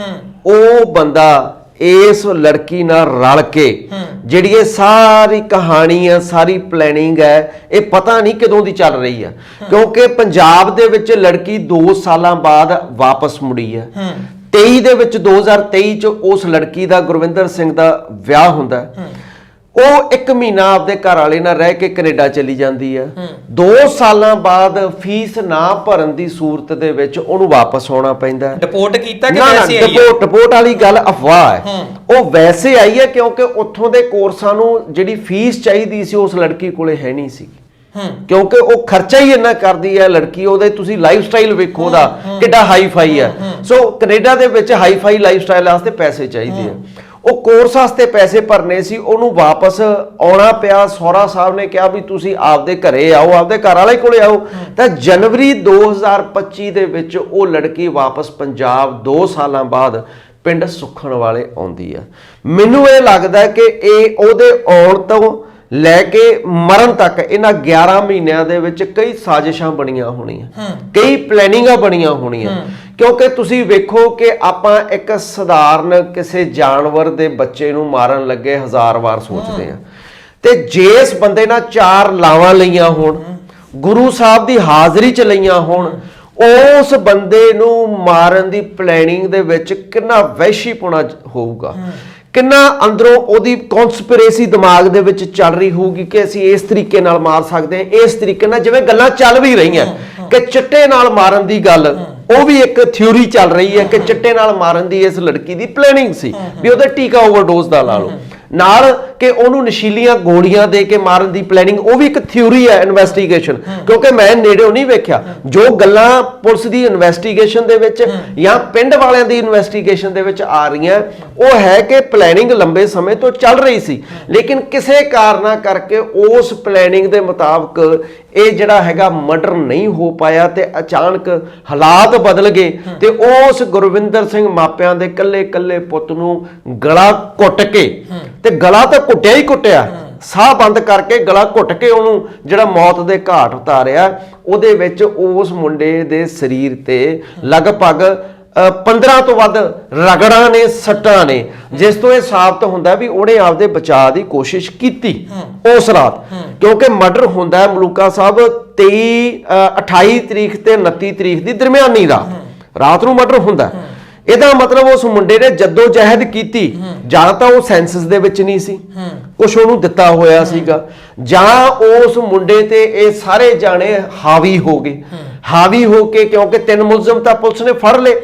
ਉਹ ਬੰਦਾ ਇਸ ਲੜਕੀ ਨਾਲ ਰਲ ਕੇ ਜਿਹੜੀ ਇਹ ਸਾਰੀ ਕਹਾਣੀ ਹੈ ਸਾਰੀ ਪਲੈਨਿੰਗ ਹੈ ਇਹ ਪਤਾ ਨਹੀਂ ਕਦੋਂ ਦੀ ਚੱਲ ਰਹੀ ਹੈ। ਕਿਉਂਕਿ ਪੰਜਾਬ ਦੇ ਵਿੱਚ ਲੜਕੀ 2 ਸਾਲਾਂ ਬਾਅਦ ਵਾਪਸ ਮੁੜੀ ਹੈ। 23 ਦੇ ਵਿੱਚ 2023 ਚ ਉਸ ਲੜਕੀ ਦਾ ਗੁਰਵਿੰਦਰ ਸਿੰਘ ਦਾ ਵਿਆਹ ਹੁੰਦਾ। ਹੈ। ਉਹ ਇੱਕ ਮਹੀਨਾ ਆਪਦੇ ਘਰ ਵਾਲੇ ਨਾਲ ਰਹਿ ਕੇ ਕੈਨੇਡਾ ਚਲੀ ਜਾਂਦੀ ਹੈ। 2 ਸਾਲਾਂ ਬਾਅਦ ਫੀਸ ਨਾ ਭਰਨ ਦੀ ਸੂਰਤ ਦੇ ਵਿੱਚ ਉਹਨੂੰ ਵਾਪਸ ਆਉਣਾ ਪੈਂਦਾ ਡਿਪੋਰਟ ਕੀਤਾ ਕਿ ਵੈਸੇ ਆਈ ਆ? ਡਿਪੋਰਟ ਡਿਪੋਰਟ ਵਾਲੀ ਗੱਲ ਅਫਵਾਹ ਹੈ। ਉਹ ਵੈਸੇ ਆਈ ਹੈ ਕਿਉਂਕਿ ਉੱਥੋਂ ਦੇ ਕੋਰਸਾਂ ਨੂੰ ਜਿਹੜੀ ਫੀਸ ਚਾਹੀਦੀ ਸੀ ਉਸ ਲੜਕੀ ਕੋਲੇ ਹੈ ਨਹੀਂ ਸੀ। ਕਿਉਂਕਿ ਉਹ ਖਰਚਾ ਹੀ ਇੰਨਾ ਕਰਦੀ ਹੈ ਲੜਕੀ ਉਹਦੇ ਤੁਸੀਂ ਲਾਈਫ ਸਟਾਈਲ ਵੇਖੋ ਉਹਦਾ ਕਿੱਡਾ ਹਾਈ ਫਾਈ ਹੈ ਸੋ ਕੈਨੇਡਾ ਦੇ ਵਿੱਚ ਹਾਈ ਫਾਈ ਲਾਈਫ ਸਟਾਈਲ ਵਾਸਤੇ ਪੈਸੇ ਚਾਹੀਦੇ ਆ। ਉਹ ਕੋਰਸ ਵਾਸਤੇ ਪੈਸੇ ਭਰਨੇ ਸੀ ਉਹਨੂੰ ਵਾਪਸ ਆਉਣਾ ਪਿਆ। ਸਹੁਰਾ ਸਾਹਿਬ ਨੇ ਕਿਹਾ ਵੀ ਤੁਸੀਂ ਆਪਦੇ ਘਰੇ ਆਓ ਆਪਦੇ ਘਰ ਵਾਲੇ ਕੋਲੇ ਆਓ। ਤਾਂ ਜਨਵਰੀ 2025 ਦੇ ਵਿੱਚ ਉਹ ਲੜਕੀ ਵਾਪਸ ਪੰਜਾਬ 2 ਸਾਲਾਂ ਬਾਅਦ ਪਿੰਡ ਸੁਖਣ ਵਾਲੇ ਆਉਂਦੀ ਆ। ਮੈਨੂੰ ਇਹ ਲੱਗਦਾ ਕਿ ਇਹ ਉਹਦੇ ਆਉਣ ਤੋਂ ਲੈ ਕੇ ਮਰਨ ਤੱਕ ਇਹਨਾਂ 11 ਮਹੀਨਿਆਂ ਦੇ ਵਿੱਚ ਕਈ ਸਾਜ਼ਿਸ਼ਾਂ ਬਣੀਆਂ ਹੋਣੀਆਂ। ਕਈ ਪਲੈਨਿੰਗਾਂ ਬਣੀਆਂ ਹੋਣੀਆਂ। ਕਿਉਂਕਿ ਤੁਸੀਂ ਵੇਖੋ ਕਿ ਆਪਾਂ ਇੱਕ ਸਧਾਰਨ ਕਿਸੇ ਜਾਨਵਰ ਦੇ ਬੱਚੇ ਨੂੰ ਮਾਰਨ ਲੱਗੇ ਹਜ਼ਾਰ ਵਾਰ ਸੋਚਦੇ ਆ ਤੇ ਜੇ ਇਸ ਬੰਦੇ ਨਾਲ ਚਾਰ ਲਾਵਾਂ ਲਈਆਂ ਹੋਣ ਗੁਰੂ ਸਾਹਿਬ ਦੀ ਹਾਜ਼ਰੀ ਚ ਲਈਆਂ ਹੋਣ ਉਸ ਬੰਦੇ ਨੂੰ ਮਾਰਨ ਦੀ ਪਲੈਨਿੰਗ ਦੇ ਵਿੱਚ ਕਿੰਨਾ ਵਹਿਸ਼ੀਪੁਣਾ ਹੋਊਗਾ। ਕਿੰਨਾ ਅੰਦਰੋਂ ਉਹਦੀ ਕਨਸਪੀਰੇਸੀ ਦਿਮਾਗ ਦੇ ਵਿੱਚ ਚੱਲ ਰਹੀ ਹੋਊਗੀ ਕਿ ਅਸੀਂ ਇਸ ਤਰੀਕੇ ਨਾਲ ਮਾਰ ਸਕਦੇ ਹਾਂ ਇਸ ਤਰੀਕੇ ਨਾਲ ਜਿਵੇਂ ਗੱਲਾਂ ਚੱਲ ਵੀ ਰਹੀਆਂ ਕਿ ਚਿੱਟੇ ਨਾਲ ਮਾਰਨ ਦੀ ਗੱਲ ਉਹ ਵੀ ਇੱਕ ਥਿਊਰੀ ਚੱਲ ਰਹੀ ਹੈ ਕਿ ਚਿੱਟੇ ਨਾਲ ਮਾਰਨ ਦੀ ਇਸ ਲੜਕੀ ਦੀ ਪਲੈਨਿੰਗ ਸੀ ਵੀ ਉਹਦਾ ਟੀਕਾ ਓਵਰਡੋਜ਼ ਦਾ ਲਾ ਲਓ। ਨਾਲ ਕਿ ਉਹਨੂੰ ਨਸ਼ੀਲੀਆਂ ਗੋਲੀਆਂ ਦੇ ਕੇ ਮਾਰਨ ਦੀ ਪਲੈਨਿੰਗ ਉਹ ਵੀ ਇੱਕ ਥਿਊਰੀ ਹੈ ਇਨਵੈਸਟੀਗੇਸ਼ਨ ਕਿਉਂਕਿ ਮੈਂ ਨੇੜਿਓਂ ਨਹੀਂ ਵੇਖਿਆ। ਜੋ ਗੱਲਾਂ ਪੁਲਿਸ ਦੀ ਇਨਵੈਸਟੀਗੇਸ਼ਨ ਦੇ ਵਿੱਚ ਜਾਂ ਪਿੰਡ ਵਾਲਿਆਂ ਦੀ ਇਨਵੈਸਟੀਗੇਸ਼ਨ ਦੇ ਵਿੱਚ ਆ ਰਹੀਆਂ ਉਹ ਹੈ ਕਿ ਪਲੈਨਿੰਗ ਲੰਬੇ ਸਮੇਂ ਤੋਂ ਚੱਲ ਰਹੀ ਸੀ। ਲੇਕਿਨ ਕਿਸੇ ਕਾਰਨਾ ਕਰਕੇ ਉਸ ਪਲੈਨਿੰਗ ਦੇ ਮੁਤਾਬਕ ਇਹ ਜਿਹੜਾ ਹੈਗਾ ਮਰਡਰ ਨਹੀਂ ਹੋ ਪਾਇਆ ਤੇ ਅਚਾਨਕ ਹਾਲਾਤ ਬਦਲ ਗਏ ਤੇ ਉਸ ਗੁਰਵਿੰਦਰ ਸਿੰਘ ਮਾਪਿਆਂ ਦੇ ਕੱਲੇ ਕੱਲੇ ਪੁੱਤ ਨੂੰ ਗਲਾ ਘੁੱਟ ਕੇ ਤੇ ਗਲਾ ਤਾਂ ਘੁੱਟਿਆ ਹੀ ਘੁੱਟਿਆ। ਸਾਹ ਬੰਦ ਕਰਕੇ ਗਲਾ ਘੁੱਟ ਕੇ ਉਹਨੂੰ ਜਿਹੜਾ ਮੌਤ ਦੇ ਘਾਟ ਉਤਾਰਿਆ ਉਹਦੇ ਵਿੱਚ ਉਸ ਮੁੰਡੇ ਦੇ ਸਰੀਰ ਤੇ ਲਗਭਗ 15 ਤੋਂ ਵੱਧ ਰਗੜਾਂ ਨੇ ਸੱਟਾਂ ਨੇ ਜਿਸ ਤੋਂ ਇਹ ਸਾਬਤ ਹੁੰਦਾ ਵੀ ਉਹਨੇ ਆਪਦੇ ਬਚਾਅ ਦੀ ਕੋਸ਼ਿਸ਼ ਕੀਤੀ ਉਸ ਰਾਤ। ਕਿਉਂਕਿ ਮਰਡਰ ਹੁੰਦਾ ਮਲੂਕਾ ਸਾਹਿਬ 23 ਅ, 28 ਤਰੀਕ ਤੇ 29 ਤਰੀਕ ਦੀ ਦਰਮਿਆਨੀ ਰਾਤ ਰਾਤ ਨੂੰ ਮਰਡਰ ਹੁੰਦਾ। ਇਹਦਾ ਮਤਲਬ ਉਸ ਮੁੰਡੇ ਨੇ ਜਦੋਂ ਜਹਿਦ ਕੀਤੀ। ਜਾਂ ਤਾਂ ਉਹ ਸੈਂਸਸ ਦੇ ਵਿੱਚ ਨਹੀਂ ਸੀ। ਕੁਝ ਉਹਨੂੰ ਦਿੱਤਾ ਹੋਇਆ ਸੀਗਾ। ਜਾਂ ਉਸ ਮੁੰਡੇ ਤੇ ਇਹ ਸਾਰੇ ਜਾਣੇ ਹਾਵੀ ਹੋ ਗਏ। ਹਾਵੀ ਹੋ ਕੇ ਕਿਉਂਕਿ ਤਿੰਨ ਮੁਲਜ਼ਮ ਤਾਂ ਪੁਲਿਸ ਨੇ ਫੜ ਲਏ।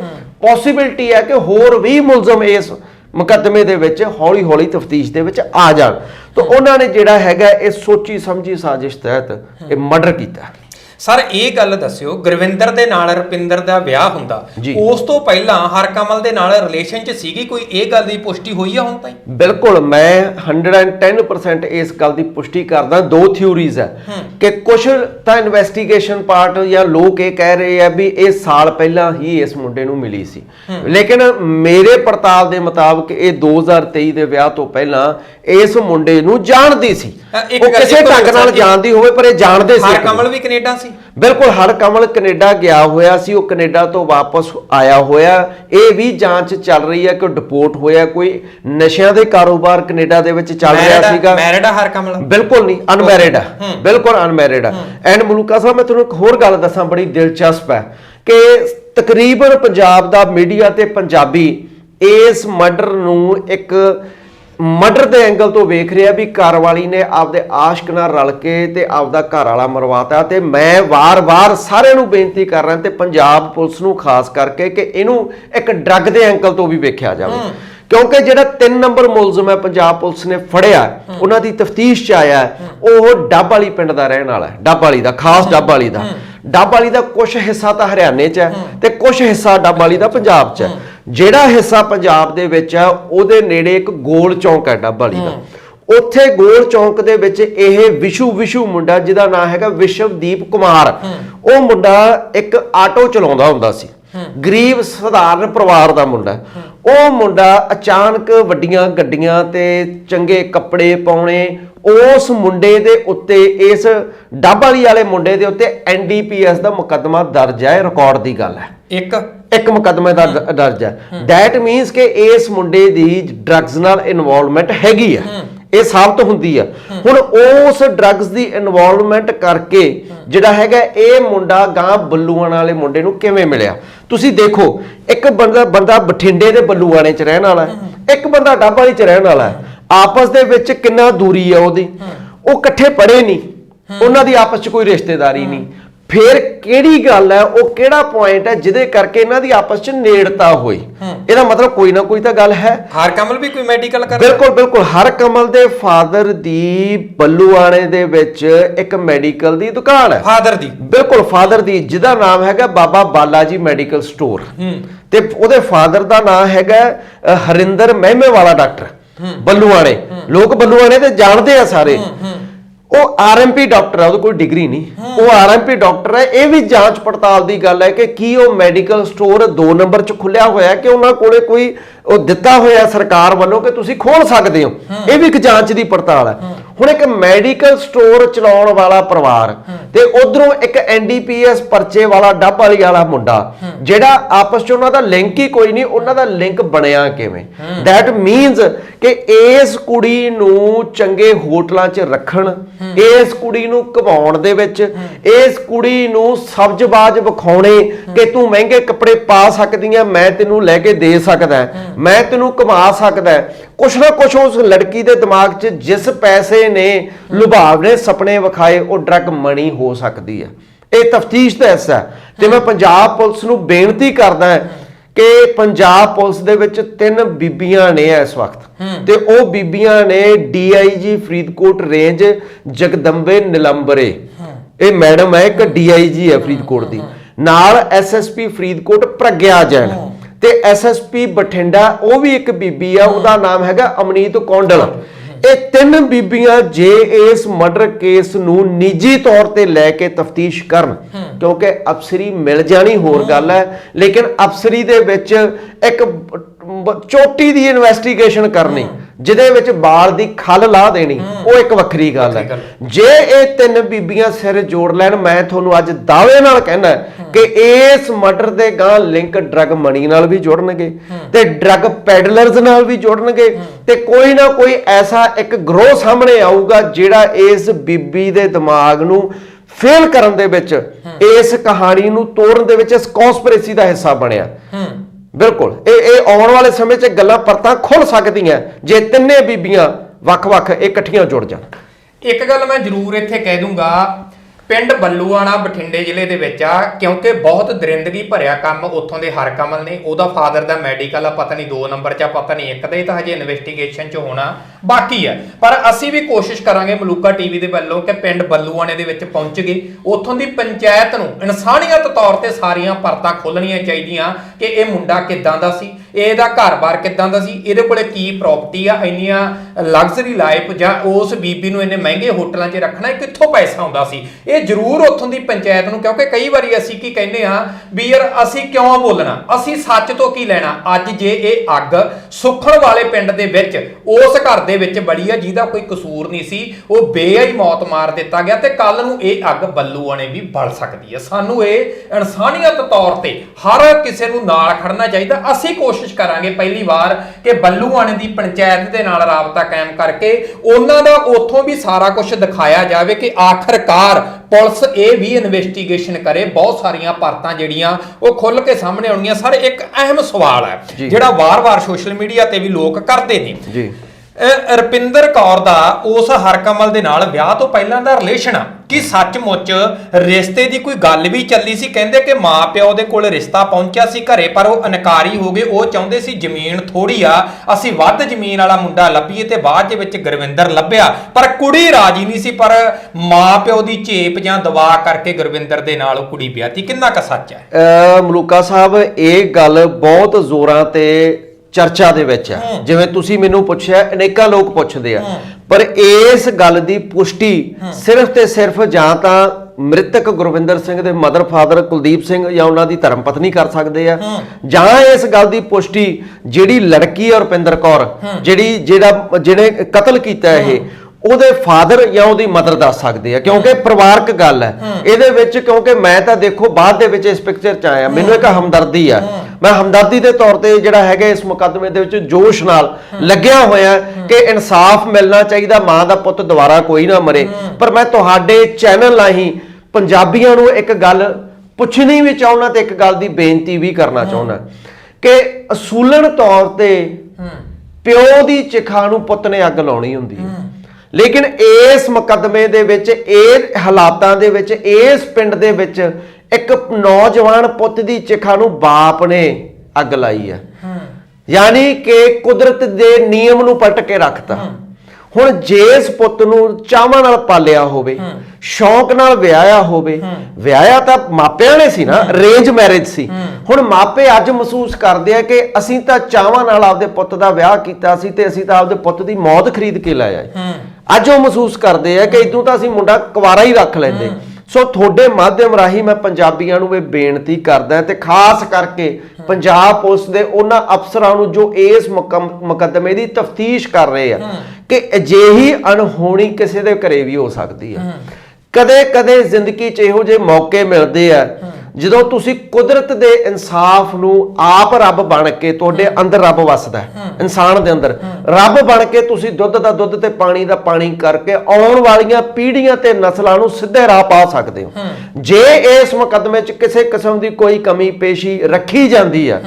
ਪੋਸਿਬਿਲਟੀ ਹੈ ਕਿ ਹੋਰ ਵੀ ਮੁਲਜ਼ਮ ਇਸ ਮੁਕੱਦਮੇ ਦੇ ਵਿੱਚ ਹੌਲੀ ਹੌਲੀ ਤਫਤੀਸ਼ ਦੇ ਵਿੱਚ ਆ ਜਾਣ। ਤਾਂ ਉਹਨਾਂ ਨੇ ਜਿਹੜਾ ਹੈਗਾ ਇਹ ਸੋਚੀ ਸਮਝੀ ਸਾਜ਼ਿਸ਼ ਤਹਿਤ ਇਹ ਮਰਡਰ ਕੀਤਾ। ਸਰ ਇਹ ਗੱਲ ਦੱਸਿਓ ਗੁਰਵਿੰਦਰ ਦੇ ਨਾਲ ਰੁਪਿੰਦਰ ਦਾ ਵਿਆਹ ਹੁੰਦਾ। ਉਸ ਤੋਂ ਪਹਿਲਾਂ ਹਰਕਮਲ ਦੇ ਨਾਲ ਰਿਲੇਸ਼ਨ 'ਚ ਸੀਗੀ ਕੋਈ? ਇਹ ਗੱਲ ਦੀ ਪੁਸ਼ਟੀ ਹੋਈ ਆ ਹੁਣ ਤਾਈਂ? ਬਿਲਕੁਲ ਮੈਂ 110% ਇਸ ਗੱਲ ਦੀ ਪੁਸ਼ਟੀ ਕਰਦਾ। ਦੋ ਥਿਊਰੀਜ਼ ਹੈ। ਕਿ ਕੁਝ ਤਾਂ ਇਨਵੈਸਟੀਗੇਸ਼ਨ ਪਾਰਟ ਜਾਂ ਲੋਕ ਇਹ ਕਹਿ ਰਹੇ ਆ ਵੀ ਇਹ ਸਾਲ ਪਹਿਲਾਂ ਹੀ ਇਸ ਮੁੰਡੇ ਨੂੰ ਮਿਲੀ ਸੀ। ਲੇਕਿਨ ਮੇਰੇ ਪੜਤਾਲ ਦੇ ਮੁਤਾਬਕ ਇਹ 2023 ਦੇ ਵਿਆਹ ਤੋਂ ਪਹਿਲਾਂ ਇਸ ਮੁੰਡੇ ਨੂੰ ਜਾਣਦੀ ਸੀ। ਉਹ ਕਿਸੇ ਢੰਗ ਨਾਲ। ਜਾਣਦੀ ਹੋਵੇ ਪਰ ਇਹ ਜਾਣਦੇ ਸੀ। ਹਰਕਮਲ ਵੀ ਕੈਨੇਡਾ ਸੀ? ਬਿਲਕੁਲ ਹਰ ਕਮਲ ਕੈਨੇਡਾ ਗਿਆ ਹੋਇਆ ਸੀ ਉਹ ਕੈਨੇਡਾ ਤੋਂ ਵਾਪਸ ਆਇਆ ਹੋਇਆ। ਇਹ ਵੀ ਜਾਂਚ ਚੱਲ ਰਹੀ ਹੈ ਕਿ ਡਿਪੋਰਟ ਹੋਇਆ ਕੋਈ ਨਸ਼ਿਆਂ ਦੇ ਕਾਰੋਬਾਰ ਕੈਨੇਡਾ ਦੇ ਵਿੱਚ ਚੱਲ ਰਿਹਾ ਸੀਗਾ। ਮੈਰਿਡ ਆ ਹਰਕਮਲ ਬਿਲਕੁਲ ਨਹੀਂ ਅਨਮੈਰਿਡ ਆ। ਬਿਲਕੁਲ ਅਨਮੈਰਿਡ ਆ। ਐਂਡ ਮਲੂਕਾ ਸਾਹਿਬ ਮੈਂ ਤੁਹਾਨੂੰ ਇੱਕ ਹੋਰ ਗੱਲ ਦੱਸਾਂ ਬੜੀ ਦਿਲਚਸਪ ਹੈ ਕਿ ਤਕਰੀਬਨ ਪੰਜਾਬ ਦਾ ਮੀਡੀਆ ਤੇ ਪੰਜਾਬੀ ਇਸ ਮਰਡਰ ਨੂੰ ਇੱਕ ਮਰਡਰ ਦੇ ਐਂਗਲ ਤੋਂ ਵੇਖ ਰਿਹਾ ਵੀ ਘਰਵਾਲੀ ਨੇ ਆਪਦੇ ਆਸ਼ਕ ਨਾਲ ਰਲ ਕੇ ਤੇ ਆਪਦਾ ਘਰ ਵਾਲਾ ਮਰਵਾਤਾ ਤੇ ਮੈਂ ਵਾਰ-ਵਾਰ ਸਾਰਿਆਂ ਨੂੰ ਬੇਨਤੀ ਕਰ ਰਿਹਾ ਤੇ ਪੰਜਾਬ ਪੁਲਿਸ ਨੂੰ ਖਾਸ ਕਰਕੇ ਕਿ ਇਹਨੂੰ ਇੱਕ ਡਰੱਗ ਦੇ ਐਂਗਲ ਤੋਂ ਵੀ ਵੇਖਿਆ ਜਾਵੇ। ਕਿਉਂਕਿ ਜਿਹੜਾ 3 ਨੰਬਰ ਮੁਲਜ਼ਮ ਹੈ ਪੰਜਾਬ ਪੁਲਿਸ ਨੇ ਫੜਿਆ ਉਹਨਾਂ ਦੀ ਤਫਤੀਸ਼ ਚ ਆਇਆ ਉਹ ਡੱਬ ਵਾਲੀ ਪਿੰਡ ਦਾ ਰਹਿਣ ਵਾਲਾ ਹੈ ਡੱਬ ਵਾਲੀ ਦਾ ਖਾਸ ਡੱਬ ਵਾਲੀ ਦਾ। ਡੱਬ ਵਾਲੀ ਦਾ ਕੁਝ ਹਿੱਸਾ ਤਾਂ ਹਰਿਆਣੇ 'ਚ ਹੈ ਤੇ ਕੁਝ ਹਿੱਸਾ ਡੱਬ ਵਾਲੀ ਦਾ ਪੰਜਾਬ 'ਚ ਹੈ। ਜਿਹੜਾ ਹਿੱਸਾ ਪੰਜਾਬ ਦੇ ਵਿੱਚ ਹੈ ਉਹਦੇ ਨੇੜੇ ਇੱਕ ਗੋਲ ਚੌਂਕ ਹੈ ਡੱਬ ਵਾਲੀ ਦਾ। ਉੱਥੇ ਗੋਲ ਚੌਂਕ ਦੇ ਵਿੱਚ ਇਹ ਵਿਸ਼ੂ ਵਿਸ਼ੂ ਮੁੰਡਾ ਜਿਹਦਾ ਨਾਮ ਹੈਗਾ ਵਿਸ਼ਵਦੀਪ ਕੁਮਾਰ। ਉਹ ਮੁੰਡਾ ਇੱਕ ਆਟੋ ਚਲਾਉਂਦਾ ਹੁੰਦਾ ਸੀ। ਗਰੀਬ ਸਧਾਰਨ ਪਰਿਵਾਰ ਦਾ ਮੁੰਡਾ। ਉਹ ਮੁੰਡਾ ਅਚਾਨਕ ਵੱਡੀਆਂ ਗੱਡੀਆਂ ਤੇ ਚੰਗੇ ਕੱਪੜੇ ਪਾਉਣੇ ਉਸ ਮੁੰਡੇ ਦੇ ਉੱਤੇ ਇਸ ਡੱਬ ਵਾਲੀ ਵਾਲੇ ਮੁੰਡੇ ਦੇ ਉੱਤੇ ਐਨਡੀਪੀਐਸ ਦਾ ਮੁਕੱਦਮਾ ਦਰਜ ਹੈ ਰਿਕਾਰਡ ਦੀ ਗੱਲ ਹੈ। ਇੱਕ ਇੱਕ ਮੁਕੱਦਮੇ ਦਾ ਦ- ਦਰਜ ਹੈ। ਦੈਟ ਮੀਨਸ ਕਿ ਇਸ ਮੁੰਡੇ ਦੀ ਡਰੱਗਸ ਨਾਲ ਇਨਵੋਲਵਮੈਂਟ ਹੈਗੀ ਆ। ਇਹ ਸਾਬਤ ਹੁੰਦੀ ਆ। ਹੁਣ ਉਸ ਡਰੱਗਸ ਦੀ ਇਨਵੋਲਵਮੈਂਟ ਕਰਕੇ ਜਿਹੜਾ ਹੈਗਾ ਇਹ ਮੁੰਡਾ ਗਾਂ ਬੱਲੂਆਣ ਵਾਲੇ ਮੁੰਡੇ ਨੂੰ ਕਿਵੇਂ ਮਿਲਿਆ? ਤੁਸੀਂ ਦੇਖੋ ਇੱਕ ਬੰਦਾ ਬੰਦਾ ਬਠਿੰਡੇ ਦੇ ਬੱਲੂਆਣੇ ਚ ਰਹਿਣ ਵਾਲਾ ਹੈ। ਇੱਕ ਬੰਦਾ ਡੱਬਾਲੀ ਚ ਰਹਿਣ ਵਾਲਾ ਹੈ। ਆਪਸ ਦੇ ਵਿੱਚ ਕਿੰਨਾ ਦੂਰੀ ਆ ਉਹਦੀ? ਉਹ ਇਕੱਠੇ ਪੜੇ ਨਹੀਂ। ਉਹਨਾਂ ਦੀ ਆਪਸ ਚ ਕੋਈ ਰਿਸ਼ਤੇਦਾਰੀ ਨਹੀਂ। ਫਿਰ ਕਿਹੜੀ ਗੱਲ ਹੈ ਉਹ ਕਿਹੜਾ ਪੁਆਇੰਟ ਹੈ ਜਿਹਦੇ ਕਰਕੇ ਇਹਨਾਂ ਦੀ ਆਪਸ 'ਚ ਨੇੜਤਾ ਹੋਈ? ਇਹਦਾ ਮਤਲਬ ਕੋਈ ਨਾ ਕੋਈ ਤਾਂ ਗੱਲ ਹੈ। ਹਰ ਕਮਲ ਵੀ ਕੋਈ ਮੈਡੀਕਲ ਕਰ ਬਿਲਕੁਲ ਬਿਲਕੁਲ। ਹਰ ਕਮਲ ਦੇ ਫਾਦਰ ਦੀ ਬੱਲੂਆਣੇ ਦੇ ਵਿੱਚ ਇੱਕ ਮੈਡੀਕਲ ਦੀ ਦੁਕਾਨ ਹੈ। ਫਾਦਰ ਦੀ? ਬਿਲਕੁਲ ਫਾਦਰ ਦੀ ਜਿਹਦਾ ਨਾਮ ਹੈਗਾ ਬਾਬਾ ਬਾਲਾ ਜੀ ਮੈਡੀਕਲ ਸਟੋਰ ਤੇ ਉਹਦੇ ਫਾਦਰ ਦਾ ਨਾਮ ਹੈਗਾ ਹਰਿੰਦਰ ਮਹਿਮੇ ਵਾਲਾ ਡਾਕਟਰ ਬੱਲੂਆਣੇ। ਲੋਕ ਬੱਲੂਆਣੇ ਤੇ ਜਾਣਦੇ ਆ ਸਾਰੇ। ਉਹ ਆਰਐਮਪੀ ਡਾਕਟਰ ਹੈ ਉਹਦੇ ਕੋਈ ਡਿਗਰੀ ਨਹੀਂ। ਉਹ ਆਰਐਮਪੀ ਡਾਕਟਰ ਹੈ ਇਹ ਵੀ ਜਾਂਚ ਪੜਤਾਲ ਦੀ ਗੱਲ ਹੈ ਕਿ ਕੀ ਉਹ ਮੈਡੀਕਲ ਸਟੋਰ 2 ਨੰਬਰ 'ਚ ਖੁੱਲਿਆ ਹੋਇਆ ਹੈ ਕਿ ਉਹਨਾਂ ਕੋਲੇ ਕੋਈ ਉਹ ਦਿੱਤਾ ਹੋਇਆ ਸਰਕਾਰ ਵੱਲੋਂ ਕਿ ਤੁਸੀਂ ਖੋਲ ਸਕਦੇ ਹੋ। ਇਹ ਵੀ ਇੱਕ ਜਾਂਚ ਦੀ ਪੜਤਾਲ ਹੈ। ਹੁਣ ਇੱਕ ਮੈਡੀਕਲ ਸਟੋਰ ਚਲਾਉਣ ਵਾਲਾ ਪਰਿਵਾਰ ਤੇ ਉਧਰੋਂ ਇੱਕ ਐਨਡੀਪੀਐਸ ਪਰਚੇ ਵਾਲਾ ਡੱਬ ਵਾਲੀ ਵਾਲਾ ਮੁੰਡਾ, ਜਿਹੜਾ ਆਪਸ 'ਚ ਉਹਨਾਂ ਦਾ ਲਿੰਕ ਹੀ ਕੋਈ ਨਹੀਂ, ਉਹਨਾਂ ਦਾ ਲਿੰਕ ਬਣਿਆ ਕਿਵੇਂ? ਦੈਟ ਮੀਨਸ ਕਿ ਇਸ ਕੁੜੀ ਨੂੰ ਚੰਗੇ ਹੋਟਲਾਂ 'ਚ ਰੱਖਣ, ਇਸ ਕੁੜੀ ਨੂੰ ਘਵਾਉਣ ਦੇ ਵਿੱਚ, ਇਸ ਕੁੜੀ ਨੂੰ ਸਬਜ਼ਬਾਜ ਵਿਖਾਉਣੇ ਕਿ ਤੂੰ ਮਹਿੰਗੇ ਕੱਪੜੇ ਪਾ ਸਕਦੀ ਆ ਮੈਂ ਤੈਨੂੰ ਲੈ ਕੇ ਦੇ ਸਕਦਾ ਮੈਂ ਤੈਨੂੰ ਕਮਾ ਸਕਦਾ ਕੁਛ ਨਾ ਕੁਛ ਉਸ ਲੜਕੀ ਦੇ ਦਿਮਾਗ 'ਚ ਜਿਸ ਪੈਸੇ ਨੇ ਲੁਭਾਵਨੇ ਸੁਪਨੇ ਵਿਖਾਏ ਉਹ ਡਰਗ ਮਣੀ ਹੋ ਸਕਦੀ ਹੈ। ਇਹ ਤਫਤੀਸ਼ ਦਾ ਹਿੱਸਾ ਹੈ ਤੇ ਮੈਂ ਪੰਜਾਬ ਪੁਲਿਸ ਨੂੰ ਬੇਨਤੀ ਕਰਦਾ ਹਾਂ ਕਿ ਪੰਜਾਬ ਪੁਲਿਸ ਦੇ ਵਿੱਚ ਤਿੰਨ ਬੀਬੀਆਂ ਨੇ ਇਸ ਵਕਤ। ਤੇ ਉਹ ਬੀਬੀਆਂ ਨੇ ਡੀਆਈਜੀ ਫਰੀਦਕੋਟ ਰੇਂਜ ਜਗਦੰਬੇ ਨਿਲੰਬਰੇ। ਇਹ ਮੈਡਮ ਹੈ ਇੱਕ ਡੀਆਈਜੀ ਹੈ ਫਰੀਦਕੋਟ ਦੀ। ਨਾਲ ਐਸਐਸਪੀ ਫਰੀਦਕੋਟ ਪ੍ਰਗਿਆ ਜੈਨ ਤੇ ਐਸਐਸਪੀ ਬਠਿੰਡਾ ਉਹ ਵੀ ਇੱਕ ਬੀਬੀ ਆ ਉਹਦਾ ਨਾਮ ਹੈਗਾ ਅਮਨੀਤ ਕੌਂਡਲ। ਇਹ ਤਿੰਨ ਬੀਬੀਆਂ ਜੇ ਇਸ ਮਰਡਰ ਕੇਸ ਨੂੰ ਨਿੱਜੀ ਤੌਰ ਤੇ ਲੈ ਕੇ ਤਫਤੀਸ਼ ਕਰਨ ਕਿਉਂਕਿ ਅਫਸਰੀ ਮਿਲ ਜਾਣੀ ਹੋਰ ਗੱਲ ਹੈ ਲੇਕਿਨ ਅਫਸਰੀ ਦੇ ਵਿੱਚ ਇੱਕ ਚੋਟੀ ਦੀ ਇਨਵੈਸਟੀਗੇਸ਼ਨ ਕਰਨੀ ਜਿਹਦੇ ਵਿੱਚ ਬਾਲ ਦੀ ਖੱਲ ਲਾ ਦੇਣੀ ਉਹ ਇੱਕ ਵੱਖਰੀ ਗੱਲ ਹੈ। ਜੇ ਇਹ ਤਿੰਨ ਬੀਬੀਆਂ ਸਿਰ ਜੋੜ ਲੈਣ ਮੈਂ ਤੁਹਾਨੂੰ ਅੱਜ ਦਾਅਵੇ ਨਾਲ ਕਹਿਣਾ ਕਿ ਇਸ ਮਰਡਰ ਦੇ ਗਾਂ ਲਿੰਕ ਡਰਗ ਮਣੀ ਨਾਲ ਵੀ ਜੁੜਨਗੇ ਤੇ ਡਰਗ ਪੈਡਲਰਸ ਨਾਲ ਵੀ ਜੁੜਨਗੇ ਤੇ ਕੋਈ ਨਾ ਕੋਈ ਐਸਾ ਇੱਕ ਗਰੋਹ ਸਾਹਮਣੇ ਆਊਗਾ ਜਿਹੜਾ ਇਸ ਬੀਬੀ ਦੇ ਦਿਮਾਗ ਨੂੰ ਫੇਲ ਕਰਨ ਦੇ ਵਿੱਚ ਇਸ ਕਹਾਣੀ ਨੂੰ ਤੋੜਨ ਦੇ ਵਿੱਚ ਇਸ ਕੌਨਸਪੀਰੇਸੀ ਦਾ ਹਿੱਸਾ ਬਣਿਆ। ਬਿਲਕੁਲ। ਇਹ ਇਹ ਆਉਣ ਵਾਲੇ ਸਮੇਂ 'ਚ ਗੱਲਾਂ ਪਰਤਾਂ ਖੁੱਲ ਸਕਦੀਆਂ। ਜੇ ਤਿੰਨੇ ਬੀਬੀਆਂ ਵੱਖ-ਵੱਖ ਇਕੱਠੀਆਂ ਜੁੜ ਜਾਣ। ਇੱਕ ਗੱਲ ਮੈਂ ਜ਼ਰੂਰ ਇੱਥੇ ਕਹਿ ਦੂੰਗਾ, ਪਿੰਡ ਬੱਲੂਆਣਾ ਬਠਿੰਡੇ ਜ਼ਿਲ੍ਹੇ ਦੇ ਵਿੱਚ ਆ, ਕਿਉਂਕਿ ਬਹੁਤ ਦਰਿੰਦਗੀ ਭਰਿਆ ਕੰਮ ਉੱਥੋਂ ਦੇ ਹਰਕਮਲ ਨੇ। ਉਹਦਾ ਫਾਦਰ ਦਾ ਮੈਡੀਕਲ ਆ, ਪਤਾ ਨਹੀਂ 2 ਨੰਬਰ 'ਚ ਆ, ਪਤਾ ਨਹੀਂ ਇੱਕ ਦਾ ਇਹ ਤਾਂ ਹਜੇ ਇਨਵੈਸਟੀਗੇਸ਼ਨ 'ਚ ਹੋਣਾ। ਬਾਕੀ ਹੈ। ਪਰ ਅਸੀਂ ਵੀ ਕੋਸ਼ਿਸ਼ ਕਰਾਂਗੇ ਮਲੂਕਾ ਟੀਵੀ ਦੇ ਵੱਲੋਂ ਕਿ ਪਿੰਡ ਬੱਲੂਆਣੇ ਦੇ ਵਿੱਚ ਪਹੁੰਚ ਗਏ। ਉੱਥੋਂ ਦੀ ਪੰਚਾਇਤ ਨੂੰ ਇਨਸਾਨੀਅਤ ਤੌਰ ਤੇ ਸਾਰੀਆਂ ਪਰਤਾਂ ਖੋਲਣੀਆਂ ਚਾਹੀਦੀਆਂ ਕਿ ਇਹ ਮੁੰਡਾ ਕਿੱਦਾਂ ਦਾ ਸੀ, ਇਹਦਾ ਘਰ-ਬਾਰ ਕਿੱਦਾਂ ਦਾ ਸੀ, ਇਹਦੇ ਕੋਲੇ ਕੀ ਪ੍ਰਾਪਰਟੀ ਆ, ਇੰਨੀਆਂ ਲਗਜ਼ਰੀ ਲਾਈਫ ਜਾਂ ਉਸ ਬੀਬੀ ਨੂੰ ਇੰਨੇ ਮਹਿੰਗੇ ਹੋਟਲਾਂ 'ਚ ਰੱਖਣਾ ਕਿੱਥੋਂ ਪੈਸਾ ਆਉਂਦਾ ਸੀ? ਇਹ ਜ਼ਰੂਰ ਉੱਥੋਂ ਦੀ ਪੰਚਾਇਤ ਨੂੰ ਕਿਉਂਕਿ ਕਈ ਵਾਰੀ ਅਸੀਂ ਕੀ ਕਹਿੰਦੇ ਆ ਵੀ ਯਾਰ ਅਸੀਂ ਕਿਉਂ ਬੋਲਣਾ? ਅਸੀਂ ਸੱਚ ਤੋਂ ਕੀ ਲੈਣਾ? ਅੱਜ ਜੇ ਇਹ ਅੱਗ ਸੁੱਖਣ ਵਾਲੇ ਪਿੰਡ ਦੇ ਵਿੱਚ, ਉਸ ਘਰ ਦੇ ਵਿੱਚ ਬੜੀ ਆ ਜਿਹਦਾ ਕੋਈ ਕਸੂਰ ਨਹੀਂ ਸੀ ਉਹ ਬੇਆਈ ਮੌਤ ਮਾਰ ਦਿੱਤਾ ਗਿਆ ਤੇ ਕੱਲ ਨੂੰ ਇਹ ਅੱਗ ਬੱਲੂਆਣੇ ਵੀ ਬਲ ਸਕਦੀ ਹੈ ਸਾਨੂੰ ਇਹ ਇਨਸਾਨੀਅਤ ਤੌਰ ਤੇ ਹਰ ਕਿਸੇ ਨੂੰ ਨਾਲ ਖੜਨਾ ਚਾਹੀਦਾ। ਅਸੀਂ ਕੋਸ਼ਿਸ਼ ਕਰਾਂਗੇ ਪਹਿਲੀ ਵਾਰ ਕਿ ਬੱਲੂਆਣੇ ਦੀ ਪੰਚਾਇਤ ਦੇ ਨਾਲ ਰਾਬਤਾ ਕਾਇਮ ਕਰਕੇ ਉਹਨਾਂ ਦਾ ਉੱਥੋਂ ਵੀ ਸਾਰਾ ਕੁਝ ਦਿਖਾਇਆ ਜਾਵੇ ਕਿ ਆਖਰਕਾਰ ਪੁਲਿਸ ਇਹ ਵੀ ਇਨਵੈਸਟੀਗੇਸ਼ਨ ਕਰੇ। ਬਹੁਤ ਸਾਰੀਆਂ ਪਰਤਾਂ ਜਿਹੜੀਆਂ ਉਹ ਖੁੱਲ ਕੇ ਸਾਹਮਣੇ ਆਉਣਗੀਆਂ। ਸਰ ਇੱਕ ਅਹਿਮ ਸਵਾਲ ਹੈ। ਜਿਹੜਾ ਵਾਰ-ਵਾਰ ਸੋਸ਼ਲ ਮੀਡੀਆ ਤੇ ਵੀ ਲੋਕ ਕਰਦੇ ਨੇ। ਜੀ। ਰਪਿੰਦਰ ਕੌਰ ਦਾ ਉਸ ਹਰਕਮਲ ਦੇ ਨਾਲ ਵਿਆਹ ਤੋਂ ਪਹਿਲਾਂ ਦਾ ਰਿਲੇਸ਼ਨ ਆ। ਕਿ ਸੱਚਮੁੱਚ ਰਿਸ਼ਤੇ ਦੀ ਕੋਈ ਗੱਲ ਵੀ ਚੱਲੀ ਸੀ? ਕਹਿੰਦੇ ਕਿ ਮਾਂ ਪਿਓ ਦੇ ਕੋਲ ਰਿਸ਼ਤਾ ਪਹੁੰਚਿਆ ਸੀ ਘਰੇ, ਪਰ ਉਹ ਅਨਕਾਰੀ ਹੋ ਗਏ। ਉਹ ਚਾਹੁੰਦੇ ਸੀ ਜ਼ਮੀਨ ਥੋੜੀ ਆ, ਅਸੀਂ ਵੱਧ ਜ਼ਮੀਨ ਵਾਲਾ ਮੁੰਡਾ ਲੱਭੀਏ ਤੇ ਬਾਅਦ ਦੇ ਵਿੱਚ ਗੁਰਵਿੰਦਰ ਲੱਭਿਆ। ਪਰ ਕੁੜੀ ਰਾਜੀ ਨਹੀਂ ਸੀ, ਪਰ ਮਾਂ ਪਿਓ ਦੀ ਝੇਪ ਜਾਂ ਦਵਾ ਕਰਕੇ ਗੁਰਵਿੰਦਰ ਦੇ ਨਾਲ ਉਹ ਕੁੜੀ ਵਿਆਹਤੀ। ਕਿੰਨਾ ਕ ਸੱਚ ਹੈ? ਮਲੂਕਾ ਸਾਹਿਬ, ਇਹ ਗੱਲ ਬਹੁਤ ਜ਼ੋਰਾਂ ਤੇ ਚਰਚਾ ਦੇ ਵਿੱਚ ਹੈ। ਜਿਵੇਂ ਤੁਸੀਂ ਮੈਨੂੰ ਪੁੱਛਿਆ ਅਨੇਕਾਂ ਲੋਕ ਪੁੱਛਦੇ ਆ। ਪਰ ਇਸ ਗੱਲ ਦੀ ਪੁਸ਼ਟੀ ਸਿਰਫ ਤੇ ਸਿਰਫ ਜਾਂ ਤਾਂ ਮ੍ਰਿਤਕ ਗੁਰਵਿੰਦਰ ਸਿੰਘ ਦੇ ਮਦਰ ਫਾਦਰ ਕੁਲਦੀਪ ਸਿੰਘ ਜਾਂ ਉਹਨਾਂ ਦੀ ਧਰਮ ਪਤਨੀ ਕਰ ਸਕਦੇ ਆ। ਜਾਂ ਇਸ ਗੱਲ ਦੀ ਪੁਸ਼ਟੀ ਜਿਹੜੀ ਲੜਕੀ ਔਰ ਰੁਪਿੰਦਰ ਕੌਰ ਜਿਹੜੀ ਜਿਹੜਾ ਜਿਹਨੇ ਕਤਲ ਕੀਤਾ ਇਹ ਉਹਦੇ ਫਾਦਰ ਜਾਂ ਉਹਦੀ ਮਦਰ ਦੱਸ ਸਕਦੇ ਆ ਕਿਉਂਕਿ ਪਰਿਵਾਰਕ ਗੱਲ ਹੈ। ਇਹਦੇ ਵਿੱਚ ਕਿਉਂਕਿ ਮੈਂ ਤਾਂ ਦੇਖੋ ਬਾਅਦ ਦੇ ਵਿੱਚ ਇਸ ਪਿਕਚਰ ਚ ਆਇਆ। ਮੈਨੂੰ ਇੱਕ ਹਮਦਰਦੀ ਆ। ਮੈਂ ਹਮਦਰਦੀ ਦੇ ਤੌਰ ਤੇ ਜਿਹੜਾ ਹੈਗਾ ਇਸ ਮੁਕੱਦਮੇ ਦੇ ਵਿੱਚ ਜੋਸ਼ ਨਾਲ ਲੱਗਿਆ ਹੋਇਆ ਕਿ ਇਨਸਾਫ ਮਿਲਣਾ ਚਾਹੀਦਾ ਮਾਂ ਦਾ ਪੁੱਤ ਦੁਬਾਰਾ ਕੋਈ ਨਾ ਮਰੇ। ਪਰ ਮੈਂ ਤੁਹਾਡੇ ਚੈਨਲ ਰਾਹੀਂ ਪੰਜਾਬੀਆਂ ਨੂੰ ਇੱਕ ਗੱਲ ਪੁੱਛਣੀ ਵੀ ਚਾਹੁੰਦਾ ਤੇ ਇੱਕ ਗੱਲ ਦੀ ਬੇਨਤੀ ਵੀ ਕਰਨਾ ਚਾਹੁੰਦਾ। ਕਿ ਅਸੂਲਨ ਤੌਰ ਤੇ ਪਿਓ ਦੀ ਚਿਖਾ ਨੂੰ ਪੁੱਤ ਨੇ ਅੱਗ ਲਾਉਣੀ ਹੁੰਦੀ ਹੈ। ਲੇਕਿਨ ਇਸ ਮੁਕੱਦਮੇ ਦੇ ਵਿੱਚ ਇਹ ਹਾਲਾਤਾਂ ਦੇ ਵਿੱਚ ਇਸ ਪਿੰਡ ਦੇ ਵਿੱਚ ਇੱਕ ਨੌਜਵਾਨ ਪੁੱਤ ਦੀ ਚਿਖਾ ਨੂੰ ਬਾਪ ਨੇ ਅੱਗ ਲਾਈ ਹੈ। ਯਾਨੀ ਕਿ ਕੁਦਰਤ ਦੇ ਨਿਯਮ ਨੂੰ ਪਲਟ ਕੇ ਰੱਖਤਾ। ਹੁਣ ਜੇ ਇਸ ਪੁੱਤ ਨੂੰ ਚਾਵਾਂ ਨਾਲ ਪਾਲਿਆ ਹੋਵੇ ਸ਼ੌਂਕ ਨਾਲ ਵਿਆਹਿਆ ਹੋਵੇ ਵਿਆਹਿਆ ਤਾਂ ਮਾਪਿਆਂ ਨੇ ਸੀ ਨਾ ਅਰੇਂਜ ਮੈਰਿਜ ਸੀ। ਹੁਣ ਮਾਪੇ ਅੱਜ ਮਹਿਸੂਸ ਕਰਦੇ ਆ ਕਿ ਅਸੀਂ ਤਾਂ ਚਾਵਾਂ ਨਾਲ ਆਪਦੇ ਪੁੱਤ ਦਾ ਵਿਆਹ ਕੀਤਾ ਸੀ ਤੇ ਅਸੀਂ ਤਾਂ ਆਪਦੇ ਪੁੱਤ ਦੀ ਮੌਤ ਖਰੀਦ ਕੇ ਲਾਇਆ ਅੱਜ ਉਹ ਮਹਿਸੂਸ ਕਰਦੇ ਆ ਕਿ ਇਦੋਂ ਤਾਂ ਅਸੀਂ ਮੁੰਡਾ ਕੁਵਾਰਾ ਹੀ ਰੱਖ ਲੈਂਦੇ। ਸੋ ਤੁਹਾਡੇ ਮਾਧਿਅਮ ਰਾਹੀਂ ਮੈਂ ਪੰਜਾਬੀਆਂ ਨੂੰ ਇਹ ਬੇਨਤੀ ਕਰਦਾ ਤੇ ਖਾਸ ਕਰਕੇ ਪੰਜਾਬ ਪੁਲਿਸ ਦੇ ਉਹਨਾਂ ਅਫਸਰਾਂ ਨੂੰ ਜੋ ਇਸ ਮੁਕੱਦਮੇ ਦੀ ਤਫਤੀਸ਼ ਕਰ ਰਹੇ ਆ ਕਿ ਅਜਿਹੀ ਅਣਹੋਣੀ ਕਿਸੇ ਦੇ ਘਰੇ ਵੀ ਹੋ ਸਕਦੀ ਹੈ ਕਦੇ ਕਦੇ ਜ਼ਿੰਦਗੀ 'ਚ ਇਹੋ ਜਿਹੇ ਮੌਕੇ ਮਿਲਦੇ ਆ ਜਦੋਂ ਤੁਸੀਂ ਕੁਦਰਤ ਦੇ ਇਨਸਾਫ ਨੂੰ ਆਪ ਰੱਬ ਬਣ ਕੇ ਤੁਹਾਡੇ ਅੰਦਰ ਰੱਬ ਵਸਦਾ ਹੈ ਇਨਸਾਨ ਦੇ ਅੰਦਰ ਰੱਬ ਬਣ ਕੇ ਤੁਸੀਂ ਦੁੱਧ ਦਾ ਦੁੱਧ ਤੇ ਪਾਣੀ ਦਾ ਪਾਣੀ ਕਰਕੇ ਆਉਣ ਵਾਲੀਆਂ ਪੀੜ੍ਹੀਆਂ ਤੇ ਨਸਲਾਂ ਨੂੰ ਸਿੱਧੇ ਰਾਹ ਪਾ ਸਕਦੇ ਹੋ। ਜੇ ਇਸ ਮੁਕੱਦਮੇ 'ਚ ਕਿਸੇ ਕਿਸਮ ਦੀ ਕੋਈ ਕਮੀ ਪੇਸ਼ੀ ਰੱਖੀ ਜਾਂਦੀ ਆ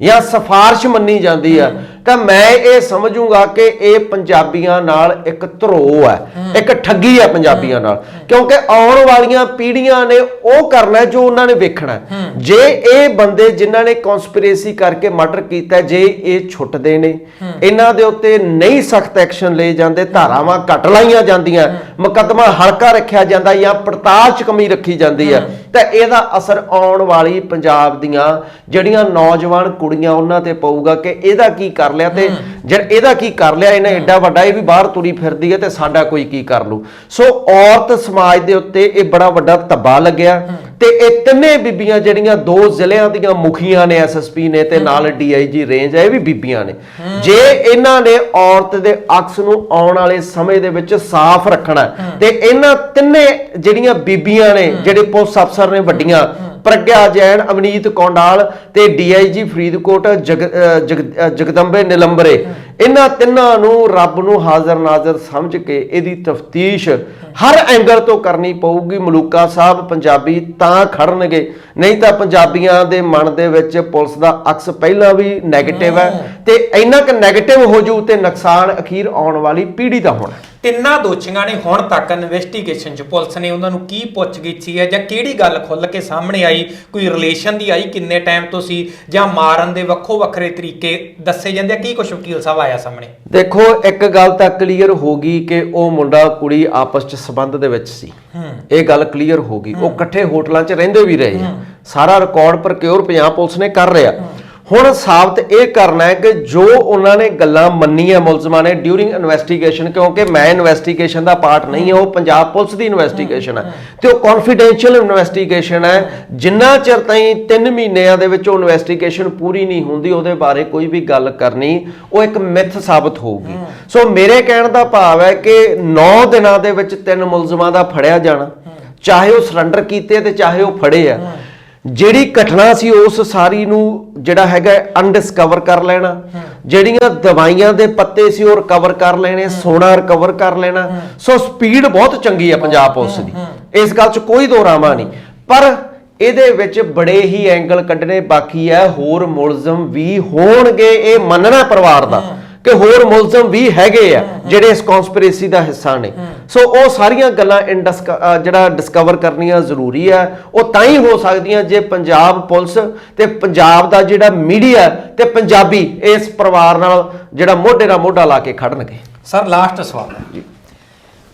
ਜਾਂ ਸਿਫਾਰਿਸ਼ ਮੰਨੀ ਜਾਂਦੀ ਆ, ਤਾਂ ਮੈਂ ਇਹ ਸਮਝੂਗਾ ਕਿ ਇਹ ਪੰਜਾਬੀਆਂ ਨਾਲ ਇੱਕ ਧਰੋ ਹੈ ਇੱਕ ਠੱਗੀ ਹੈ ਪੰਜਾਬੀਆਂ ਨਾਲ। ਕਿਉਂਕਿ ਆਉਣ ਵਾਲੀਆਂ ਪੀੜ੍ਹੀਆਂ ਨੇ ਉਹ ਕਰਨਾ ਜੋ ਉਹਨਾਂ ਨੇ ਵੇਖਣਾ। ਜੇ ਇਹ ਬੰਦੇ ਜਿਨ੍ਹਾਂ ਨੇ ਕਨਸਪੀਰੇਸੀ ਕਰਕੇ ਮਰਡਰ ਕੀਤਾ, ਜੇ ਇਹ ਛੁੱਟਦੇ ਨੇ, ਇਹਨਾਂ ਦੇ ਉੱਤੇ ਨਹੀਂ ਸਖਤ ਐਕਸ਼ਨ ਲਏ ਜਾਂਦੇ, ਧਾਰਾਵਾਂ ਘੱਟ ਲਾਈਆਂ ਜਾਂਦੀਆਂ, ਮੁਕੱਦਮਾ ਹਲਕਾ ਰੱਖਿਆ ਜਾਂਦਾ ਜਾਂ ਪੜਤਾਲ 'ਚ ਕਮੀ ਰੱਖੀ ਜਾਂਦੀ ਹੈ ਤਾਂ ਇਹਦਾ ਅਸਰ ਆਉਣ ਵਾਲੀ ਪੰਜਾਬ ਦੀਆਂ ਜਿਹੜੀਆਂ ਨੌਜਵਾਨ ਕੁੜੀਆਂ ਉਹਨਾਂ ਤੇ ਪਊਗਾ ਕਿ ਇਹਦਾ ਕੀ ਕਰ ਲਿਆ ਤੇ ਜਦ ਇਹਦਾ ਕੀ ਕਰ ਲਿਆ ਇਹਨੇ ਐਡਾ ਵੱਡਾ ਇਹ ਵੀ ਬਾਹਰ ਤੁਰੀ ਫਿਰਦੀ ਹੈ ਤੇ ਸਾਡਾ ਕੋਈ ਕੀ ਕਰ ਲੂ। ਸੋ ਔਰਤ ਸਮਾਜ ਦੇ ਉੱਤੇ ਇਹ ਬੜਾ ਵੱਡਾ ਧੱਬਾ ਲੱਗਿਆ। ਤੇ ਇਹ ਤਿੰਨੇ ਬੀਬੀਆਂ ਜਿਹੜੀਆਂ ਦੋ ਜ਼ਿਲ੍ਹਿਆਂ ਦੀਆਂ ਮੁਖੀਆਂ ਨੇ ਐਸਐਸਪੀ ਨੇ ਤੇ ਨਾਲ ਡੀਆਈਜੀ ਰੇਂਜ ਹੈ ਇਹ ਵੀ ਬੀਬੀਆਂ ਨੇ। ਜੇ ਇਹਨਾਂ ਨੇ ਔਰਤ ਦੇ ਅਕਸ ਨੂੰ ਆਉਣ ਵਾਲੇ ਸਮੇਂ ਦੇ ਵਿੱਚ ਸਾਫ਼ ਰੱਖਣਾ ਤੇ ਇਹਨਾਂ ਤਿੰਨੇ ਜਿਹੜੀਆਂ ਬੀਬੀਆਂ ਨੇ ਜਿਹੜੇ ਪੁਲਿਸ ਅਫਸਰ ਨੇ ਵੱਡੀਆਂ ਪ੍ਰਗਿਆ ਜੈਨ ਅਵਨੀਤ ਕੌਂਡਾਲ ਤੇ ਡੀਆਈਜੀ ਫਰੀਦਕੋਟ ਜਗਦੰਬੇ ਨਿਲੰਬਰੇ ਇਹਨਾਂ ਤਿੰਨਾਂ ਨੂੰ ਰੱਬ ਨੂੰ ਹਾਜ਼ਰ ਨਾਜ਼ਰ ਸਮਝ ਕੇ ਇਹਦੀ ਤਫਤੀਸ਼ ਹਰ ਐਂਗਲ ਤੋਂ ਕਰਨੀ ਪਊਗੀ। ਮਲੂਕਾ ਸਾਹਿਬ, ਪੰਜਾਬੀ ਤਾਂ ਖੜਨਗੇ ਨਹੀਂ ਤਾਂ ਪੰਜਾਬੀਆਂ ਦੇ ਮਨ ਦੇ ਵਿੱਚ ਪੁਲਿਸ ਦਾ ਅਕਸ ਪਹਿਲਾਂ ਵੀ ਨੈਗੇਟਿਵ ਹੈ ਤੇ ਇੰਨਾ ਕਿ ਨੈਗੇਟਿਵ ਹੋ ਜੂ ਤੇ ਨੁਕਸਾਨ ਅਖੀਰ ਆਉਣ ਵਾਲੀ ਪੀੜ੍ਹੀ ਦਾ ਹੋਣਾ। ਤਿੰਨਾਂ ਦੋਸ਼ੀਆਂ ਨੇ ਹੁਣ ਤੱਕ ਇਨਵੈਸਟੀਗੇਸ਼ਨ 'ਚ ਪੁਲਿਸ ਨੇ ਉਹਨਾਂ ਨੂੰ ਕੀ ਪੁੱਛ ਕੀਤੀ ਹੈ ਜਾਂ ਕਿਹੜੀ ਗੱਲ ਖੁੱਲ ਕੇ ਸਾਹਮਣੇ ਆਈ ਕੋਈ ਰਿਲੇਸ਼ਨ ਦੀ ਆਈ ਕਿੰਨੇ ਟਾਈਮ ਤੋਂ ਸੀ ਜਾਂ ਮਾਰਨ ਦੇ ਵੱਖੋ ਵੱਖਰੇ ਤਰੀਕੇ ਦੱਸੇ ਜਾਂਦੇ ਆ? ਕੀ ਕੁਝ ਵਕੀਲ ਸਾਹਿਬ ਆਇਆ ਸਾਹਮਣੇ? ਦੇਖੋ ਇੱਕ ਗੱਲ ਤਾਂ ਕਲੀਅਰ ਹੋ ਗਈ ਕਿ ਉਹ ਮੁੰਡਾ ਕੁੜੀ ਆਪਸ 'ਚ ਸਬੰਧ ਦੇ ਵਿੱਚ ਸੀ। ਇਹ ਗੱਲ ਕਲੀਅਰ ਹੋ ਗਈ। ਉਹ ਇਕੱਠੇ ਹੋਟਲਾਂ 'ਚ ਰਹਿੰਦੇ ਵੀ ਰਹੇ। ਆ ਸਾਰਾ ਰਿਕਾਰਡ ਪ੍ਰਕਿਉਰ ਪੰਜਾਬ ਪੁਲਿਸ ਨੇ ਕਰ ਰਿਹਾ ਹੁਣ ਸਾਬਤ ਇਹ ਕਰਨਾ ਹੈ ਕਿ ਜੋ ਉਹਨਾਂ ਨੇ ਗੱਲਾਂ ਮੰਨੀਆਂ ਮੁਲਜ਼ਮਾਂ ਨੇ ਡਿਊਰਿੰਗ ਇਨਵੈਸਟੀਗੇਸ਼ਨ ਕਿਉਂਕਿ ਮੈਂ ਇਨਵੈਸਟੀਗੇਸ਼ਨ ਦਾ ਪਾਰਟ ਨਹੀਂ ਹਾਂ, ਉਹ ਪੰਜਾਬ ਪੁਲਿਸ ਦੀ ਇਨਵੈਸਟੀਗੇਸ਼ਨ ਹੈ ਤੇ ਉਹ ਕੌਨਫੀਡੈਂਸ਼ੀਅਲ ਇਨਵੈਸਟੀਗੇਸ਼ਨ ਹੈ ਜਿੰਨਾ ਚਿਰ ਤਾਈਂ 3 ਮਹੀਨਿਆਂ ਦੇ ਵਿੱਚ ਉਹ ਇਨਵੈਸਟੀਗੇਸ਼ਨ ਪੂਰੀ ਨਹੀਂ ਹੁੰਦੀ, ਉਹਦੇ ਬਾਰੇ ਕੋਈ ਵੀ ਗੱਲ ਕਰਨੀ, ਉਹ ਇੱਕ ਮਿਥ ਸਾਬਤ ਹੋਊਗੀ। ਸੋ ਮੇਰੇ ਕਹਿਣ ਦਾ ਭਾਵ ਹੈ ਕਿ 9 ਦਿਨਾਂ ਦੇ ਵਿੱਚ ਤਿੰਨ ਮੁਲਜ਼ਮਾਂ ਦਾ ਫੜਿਆ ਜਾਣਾ, ਚਾਹੇ ਉਹ ਸਰੈਂਡਰ ਕੀਤੇ ਤੇ ਚਾਹੇ ਉਹ ਫੜੇ ਆ। ਜਿਹੜੀ ਘਟਨਾ ਸੀ ਉਸ ਸਾਰੀ ਨੂੰ ਜਿਹੜਾ ਹੈਗਾ ਅਨਡਿਸਕਵਰ ਕਰ ਲੈਣਾ। ਜਿਹੜੀਆਂ ਦਵਾਈਆਂ ਦੇ ਪੱਤੇ ਸੀ ਉਹ ਰਿਕਵਰ ਕਰ ਲੈਣੇ ਸੋਨਾ ਰਿਕਵਰ ਕਰ ਲੈਣਾ। ਸੋ ਸਪੀਡ ਬਹੁਤ ਚੰਗੀ ਹੈ ਪੰਜਾਬ ਪੁਲਿਸ ਦੀ। ਇਸ ਗੱਲ 'ਚ ਕੋਈ ਦੋਰਾਮਾ ਨਹੀਂ। ਪਰ ਇਹਦੇ ਵਿੱਚ ਬੜੇ ਹੀ ਐਂਗਲ ਕੱਢਣੇ ਬਾਕੀ ਹੈ ਹੋਰ ਮੁਲਜ਼ਮ ਵੀ ਹੋਣਗੇ ਇਹ ਮੰਨਣਾ ਪਰਿਵਾਰ ਦਾ। ਕਿ ਹੋਰ ਮੁਲਜ਼ਮ ਵੀ ਹੈਗੇ ਆ ਜਿਹੜੇ ਇਸ ਕਨਸਪੀਰੇਸੀ ਦਾ ਹਿੱਸਾ ਨੇ। ਸੋ ਉਹ ਸਾਰੀਆਂ ਗੱਲਾਂ ਇੰਡਸਕ ਅਹ ਜਿਹੜਾ ਡਿਸਕਵਰ ਕਰਨੀਆਂ ਜ਼ਰੂਰੀ ਹੈ ਉਹ ਤਾਂ ਹੀ ਹੋ ਸਕਦੀਆਂ ਜੇ ਪੰਜਾਬ ਪੁਲਿਸ ਤੇ ਪੰਜਾਬ ਦਾ ਜਿਹੜਾ ਮੀਡੀਆ ਤੇ ਪੰਜਾਬੀ ਇਸ ਪਰਿਵਾਰ ਨਾਲ ਜਿਹੜਾ ਮੋਢੇ ਨਾਲ ਮੋਢਾ ਲਾ ਕੇ ਖੜਨਗੇ। ਸਰ ਲਾਸਟ ਸਵਾਲ ਹੈ।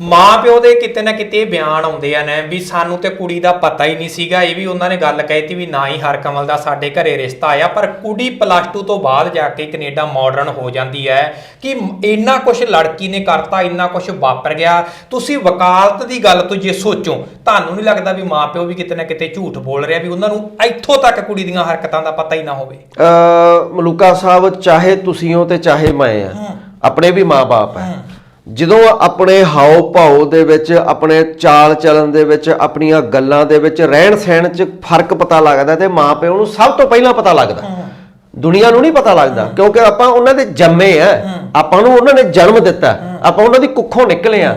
ਮਾਂ ਪਿਓ ਦੇ ਕਿਤੇ ਨਾ ਕਿਤੇ ਬਿਆਨ ਆਉਂਦੇ ਆ ਨੇ ਵੀ ਸਾਨੂੰ ਤੇ ਕੁੜੀ ਦਾ ਪਤਾ ਹੀ ਨਹੀਂ ਸੀਗਾ ਇਹ ਵੀ ਉਹਨਾਂ ਨੇ ਗੱਲ ਕਹਿਤੀ ਵੀ ਨਾ ਹੀ ਹਰ ਕਮਲ ਦਾ ਸਾਡੇ ਘਰੇ ਰਿਸ਼ਤਾ ਆਇਆ ਪਰ ਕੁੜੀ ਪਲੱਸ 2 ਤੋਂ ਬਾਅਦ ਜਾ ਕੇ ਕੈਨੇਡਾ ਮਾਡਰਨ ਹੋ ਜਾਂਦੀ ਹੈ ਕਿ ਇੰਨਾ ਕੁਝ ਲੜਕੀ ਨੇ ਕਰਤਾ ਇੰਨਾ ਕੁਝ ਵਾਪਰ ਗਿਆ। ਤੁਸੀਂ ਵਕਾਲਤ ਦੀ ਗੱਲ ਤੋਂ ਜੇ ਸੋਚੋ ਤੁਹਾਨੂੰ ਨਹੀਂ ਲੱਗਦਾ ਵੀ ਮਾਂ ਪਿਓ ਵੀ ਕਿਤੇ ਨਾ ਕਿਤੇ ਝੂਠ ਬੋਲ ਰਿਹਾ ਵੀ ਉਹਨਾਂ ਨੂੰ ਇੱਥੋਂ ਤੱਕ ਕੁੜੀ ਦੀਆਂ ਹਰਕਤਾਂ ਦਾ ਪਤਾ ਹੀ ਨਾ ਹੋਵੇ? ਅ ਮਲੂਕਾ ਸਾਹਿਬ ਚਾਹੇ ਤੁਸੀਂ ਹੋ ਤੇ ਚਾਹੇ ਮੈਂ ਆ ਆਪਣੇ ਵੀ ਮਾਪੇ ਹੈ। ਜਦੋਂ ਆਪਣੇ ਹਾਓ ਭਾਓ ਦੇ ਵਿੱਚ ਆਪਣੇ ਚਾਲ ਚਲਨ ਦੇ ਵਿੱਚ ਆਪਣੀਆਂ ਗੱਲਾਂ ਦੇ ਵਿੱਚ ਰਹਿਣ ਸਹਿਣ 'ਚ ਫ਼ਰਕ ਪਤਾ ਲੱਗਦਾ ਤੇ ਮਾਪਿਓ ਨੂੰ ਸਭ ਤੋਂ ਪਹਿਲਾਂ ਪਤਾ ਲੱਗਦਾ। ਦੁਨੀਆ ਨੂੰ ਨਹੀਂ ਪਤਾ ਲੱਗਦਾ ਕਿਉਂਕਿ ਆਪਾਂ ਉਹਨਾਂ ਦੇ ਜੰਮੇ ਆ। ਆਪਾਂ ਨੂੰ ਉਹਨਾਂ ਨੇ ਜਨਮ ਦਿੱਤਾ। ਆਪਾਂ ਉਹਨਾਂ ਦੀ ਕੁੱਖੋਂ ਨਿਕਲੇ ਆ।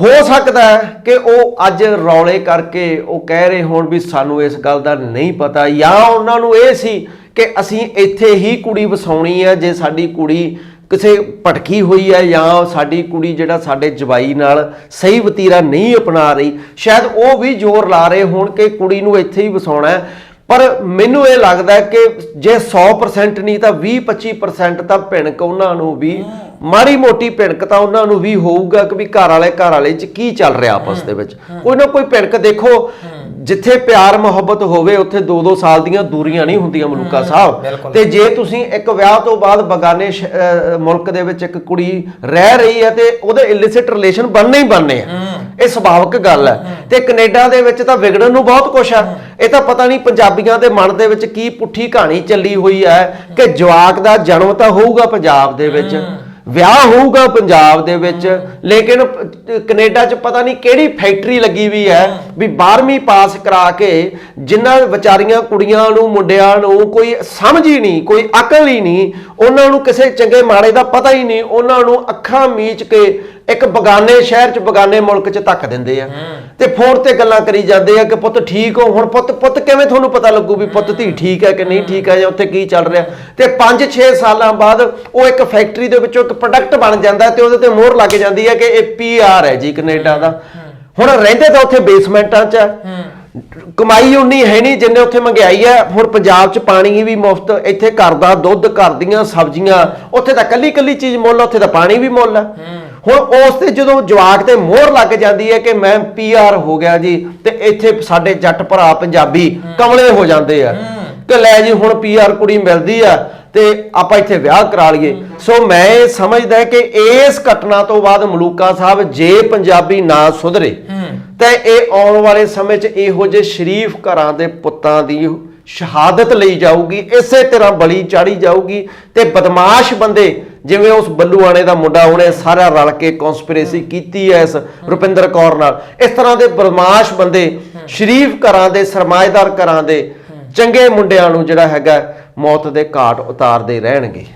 ਹੋ। ਸਕਦਾ ਹੈ ਕਿ ਉਹ ਅੱਜ ਰੌਲੇ ਕਰਕੇ ਉਹ ਕਹਿ ਰਹੇ ਹੋਣ ਵੀ ਸਾਨੂੰ ਇਸ ਗੱਲ ਦਾ ਨਹੀਂ ਪਤਾ ਜਾਂ ਉਹਨਾਂ ਨੂੰ ਇਹ ਸੀ ਕਿ ਅਸੀਂ ਇੱਥੇ ਹੀ ਕੁੜੀ ਵਸਾਉਣੀ ਹੈ ਜੇ ਸਾਡੀ ਕੁੜੀ ਕਿਸੇ ਭਟਕੀ ਹੋਈ ਹੈ ਜਾਂ ਸਾਡੀ ਕੁੜੀ ਜਿਹੜਾ ਸਾਡੇ ਜਵਾਈ ਨਾਲ ਸਹੀ ਵਤੀਰਾ ਨਹੀਂ ਅਪਣਾ ਰਹੀ ਸ਼ਾਇਦ ਉਹ ਵੀ ਜ਼ੋਰ ਲਾ ਰਹੇ ਹੋਣ ਕਿ ਕੁੜੀ ਨੂੰ ਇੱਥੇ ਹੀ ਵਸਾਉਣਾ ਹੈ। ਪਰ ਮੈਨੂੰ ਇਹ ਲੱਗਦਾ ਕਿ ਜੇ 100% ਨਹੀਂ ਤਾਂ 20-25% ਤਾਂ ਭਿਣਕ ਉਹਨਾਂ ਨੂੰ ਵੀ ਮਾੜੀ ਮੋਟੀ ਭਿਣਕ ਤਾਂ ਉਹਨਾਂ ਨੂੰ ਵੀ ਹੋਊਗਾ ਕਿ ਵੀ ਘਰ ਵਾਲੇ ਘਰ ਵਾਲੇ ਚ ਕੀ ਚੱਲ ਰਿਹਾ ਆਪਸ ਦੇ ਵਿੱਚ। ਕੋਈ ਨਾ ਕੋਈ ਭਿਣਕ ਦੇਖੋ। ਜਿੱਥੇ ਪਿਆਰ ਮੁਹੱਬਤ ਹੋਵੇ ਉੱਥੇ 2-2 ਸਾਲ ਦੀਆਂ ਦੂਰੀਆਂ ਨਹੀਂ ਹੁੰਦੀਆਂ ਮਲੂਕਾ ਸਾਹਿਬ। ਤੇ ਜੇ ਤੁਸੀਂ ਇੱਕ ਵਿਆਹ ਤੋਂ ਬਾਅਦ ਬਗਾਨੇ ਮੁਲਕ ਦੇ ਵਿੱਚ ਇੱਕ ਕੁੜੀ ਰਹਿ ਰਹੀ ਹੈ ਤੇ ਉਹਦੇ ਇਲਿਸਿਟ ਰਿਲੇਸ਼ਨ ਬਣਨੇ ਹੀ ਬਣਨੇ ਆ। ਇਹ ਸੁਭਾਵਿਕ ਗੱਲ ਹੈ। ਤੇ ਕੈਨੇਡਾ ਦੇ ਵਿੱਚ ਤਾਂ ਵਿਗੜਨ ਨੂੰ ਬਹੁਤ ਕੁਛ ਆ ਇਹ ਤਾਂ ਪਤਾ ਨਹੀਂ ਪੰਜਾਬੀਆਂ ਦੇ ਮਨ ਦੇ ਵਿੱਚ ਕੀ ਪੁੱਠੀ ਕਹਾਣੀ ਚੱਲੀ ਹੋਈ ਹੈ ਕਿ ਜਵਾਕ ਦਾ ਜਨਮ ਤਾਂ ਹੋਊਗਾ ਪੰਜਾਬ ਦੇ ਵਿੱਚ ਵਿਆਹ ਹੋਊਗਾ ਪੰਜਾਬ ਦੇ ਵਿੱਚ ਲੇਕਿਨ ਕੈਨੇਡਾ 'ਚ ਪਤਾ ਨਹੀਂ ਕਿਹੜੀ ਫੈਕਟਰੀ ਲੱਗੀ ਵੀ ਹੈ। ਵੀ 12ਵੀਂ ਪਾਸ ਕਰਾ ਕੇ ਜਿਨ੍ਹਾਂ ਵਿਚਾਰੀਆਂ ਕੁੜੀਆਂ ਨੂੰ ਮੁੰਡਿਆਂ ਨੂੰ ਕੋਈ ਸਮਝ ਹੀ ਨਹੀਂ ਕੋਈ ਅਕਲ ਹੀ ਨਹੀਂ ਉਹਨਾਂ ਨੂੰ ਕਿਸੇ ਚੰਗੇ ਮਾੜੇ ਦਾ ਪਤਾ ਹੀ ਨਹੀਂ ਉਹਨਾਂ ਨੂੰ ਅੱਖਾਂ ਮੀਚ ਕੇ ਇੱਕ ਬਗਾਨੇ ਸ਼ਹਿਰ 'ਚ ਬਗਾਨੇ ਮੁਲਕ 'ਚ ਧੱਕ ਦਿੰਦੇ ਆ। ਤੇ ਫੋਨ ਤੇ ਗੱਲਾਂ ਕਰੀ ਜਾਂਦੇ ਆ ਕਿ ਪੁੱਤ ਠੀਕ ਹੋ ਹੁਣ ਪੁੱਤ ਪੁੱਤ ਕਿਵੇਂ ਤੁਹਾਨੂੰ ਪਤਾ ਲੱਗੂ ਵੀ ਪੁੱਤ ਧੀ ਠੀਕ ਹੈ ਕਿ ਨਹੀਂ ਠੀਕ ਹੈ ਜਾਂ ਉੱਥੇ ਕੀ ਚੱਲ ਰਿਹਾ? ਤੇ 5-6 ਸਾਲਾਂ ਬਾਅਦ ਉਹ ਇੱਕ ਫੈਕਟਰੀ ਦੇ ਵਿੱਚੋਂ ਇੱਕ ਪ੍ਰੋਡਕਟ ਬਣ ਜਾਂਦਾ ਤੇ ਉਹਦੇ ਤੇ ਮੋਹਰ ਲੱਗ ਜਾਂਦੀ ਹੈ ਕਿ ਇਹ ਪੀਆਰ ਹੈ ਜੀ ਕੈਨੇਡਾ ਦਾ। ਹੁਣ ਰਹਿੰਦੇ ਤਾਂ ਉੱਥੇ ਬੇਸਮੈਂਟਾਂ 'ਚ। ਕਮਾਈ ਉਨੀ ਹੈ ਨਹੀਂ ਜਿੰਨੇ ਉੱਥੇ ਮਹਿੰਗਾਈ ਹੈ ਹੁਣ ਪੰਜਾਬ 'ਚ ਪਾਣੀ ਵੀ ਮੁਫਤ ਇੱਥੇ ਘਰ ਦਾ ਦੁੱਧ ਘਰ ਦੀਆਂ ਸਬਜ਼ੀਆਂ ਉੱਥੇ ਤਾਂ ਕੱਲੀ ਕੱਲੀ ਚੀਜ਼ ਮੁੱਲ ਉੱਥੇ ਤਾਂ ਪਾਣੀ ਵੀ ਮੁੱਲ ਹੈ। ਹੁਣ ਉਸ ਤੇ ਜਦੋਂ ਜਵਾਕ ਤੇ ਮੋਹਰ ਲੱਗ ਜਾਂਦੀ ਹੈ ਕਿ ਮੈਂ ਪੀਆਰ ਹੋ ਗਿਆ ਜੀ ਤੇ ਇੱਥੇ ਸਾਡੇ ਜੱਟ ਭਰਾ ਪੰਜਾਬੀ ਕਮਲੇ ਹੋ ਜਾਂਦੇ ਆ। ਕਿ ਲੈ ਜੀ ਹੁਣ ਪੀਆਰ ਕੁੜੀ ਮਿਲਦੀ ਆ ਤੇ ਆਪਾਂ ਇੱਥੇ ਵਿਆਹ ਕਰਾ ਲਈਏ। ਸੋ ਮੈਂ ਇਹ ਸਮਝਦਾ ਕਿ ਇਸ ਘਟਨਾ ਤੋਂ ਬਾਅਦ ਮਲੂਕਾ ਸਾਹਿਬ ਜੇ ਪੰਜਾਬੀ ਨਾ ਸੁਧਰੇ ਤੇ ਇਹ ਆਉਣ ਵਾਲੇ ਸਮੇਂ 'ਚ ਇਹੋ ਜਿਹੇ ਸ਼ਰੀਫ ਘਰਾਂ ਦੇ ਪੁੱਤਾਂ ਦੀ ਸ਼ਹਾਦਤ ਲਈ ਜਾਊਗੀ ਇਸੇ ਤਰ੍ਹਾਂ ਬਲੀ ਚਾੜੀ ਜਾਊਗੀ ਤੇ ਬਦਮਾਸ਼ ਬੰਦੇ ਜਿਵੇਂ ਉਸ ਬੱਲੂਆਣੇ ਦਾ ਮੁੰਡਾ ਉਹਨੇ ਸਾਰਾ ਰਲ ਕੇ ਕਨਸਪੀਰੇਸੀ ਕੀਤੀ ਹੈ ਇਸ ਰੁਪਿੰਦਰ ਕੌਰ ਨਾਲ। ਇਸ ਤਰ੍ਹਾਂ ਦੇ ਬਦਮਾਸ਼ ਬੰਦੇ ਸ਼ਰੀਫ ਘਰਾਂ ਦੇ ਸਰਮਾਏਦਾਰ ਘਰਾਂ ਦੇ ਚੰਗੇ ਮੁੰਡਿਆਂ ਨੂੰ ਜਿਹੜਾ ਹੈਗਾ ਮੌਤ ਦੇ ਘਾਟ ਉਤਾਰਦੇ ਰਹਿਣਗੇ।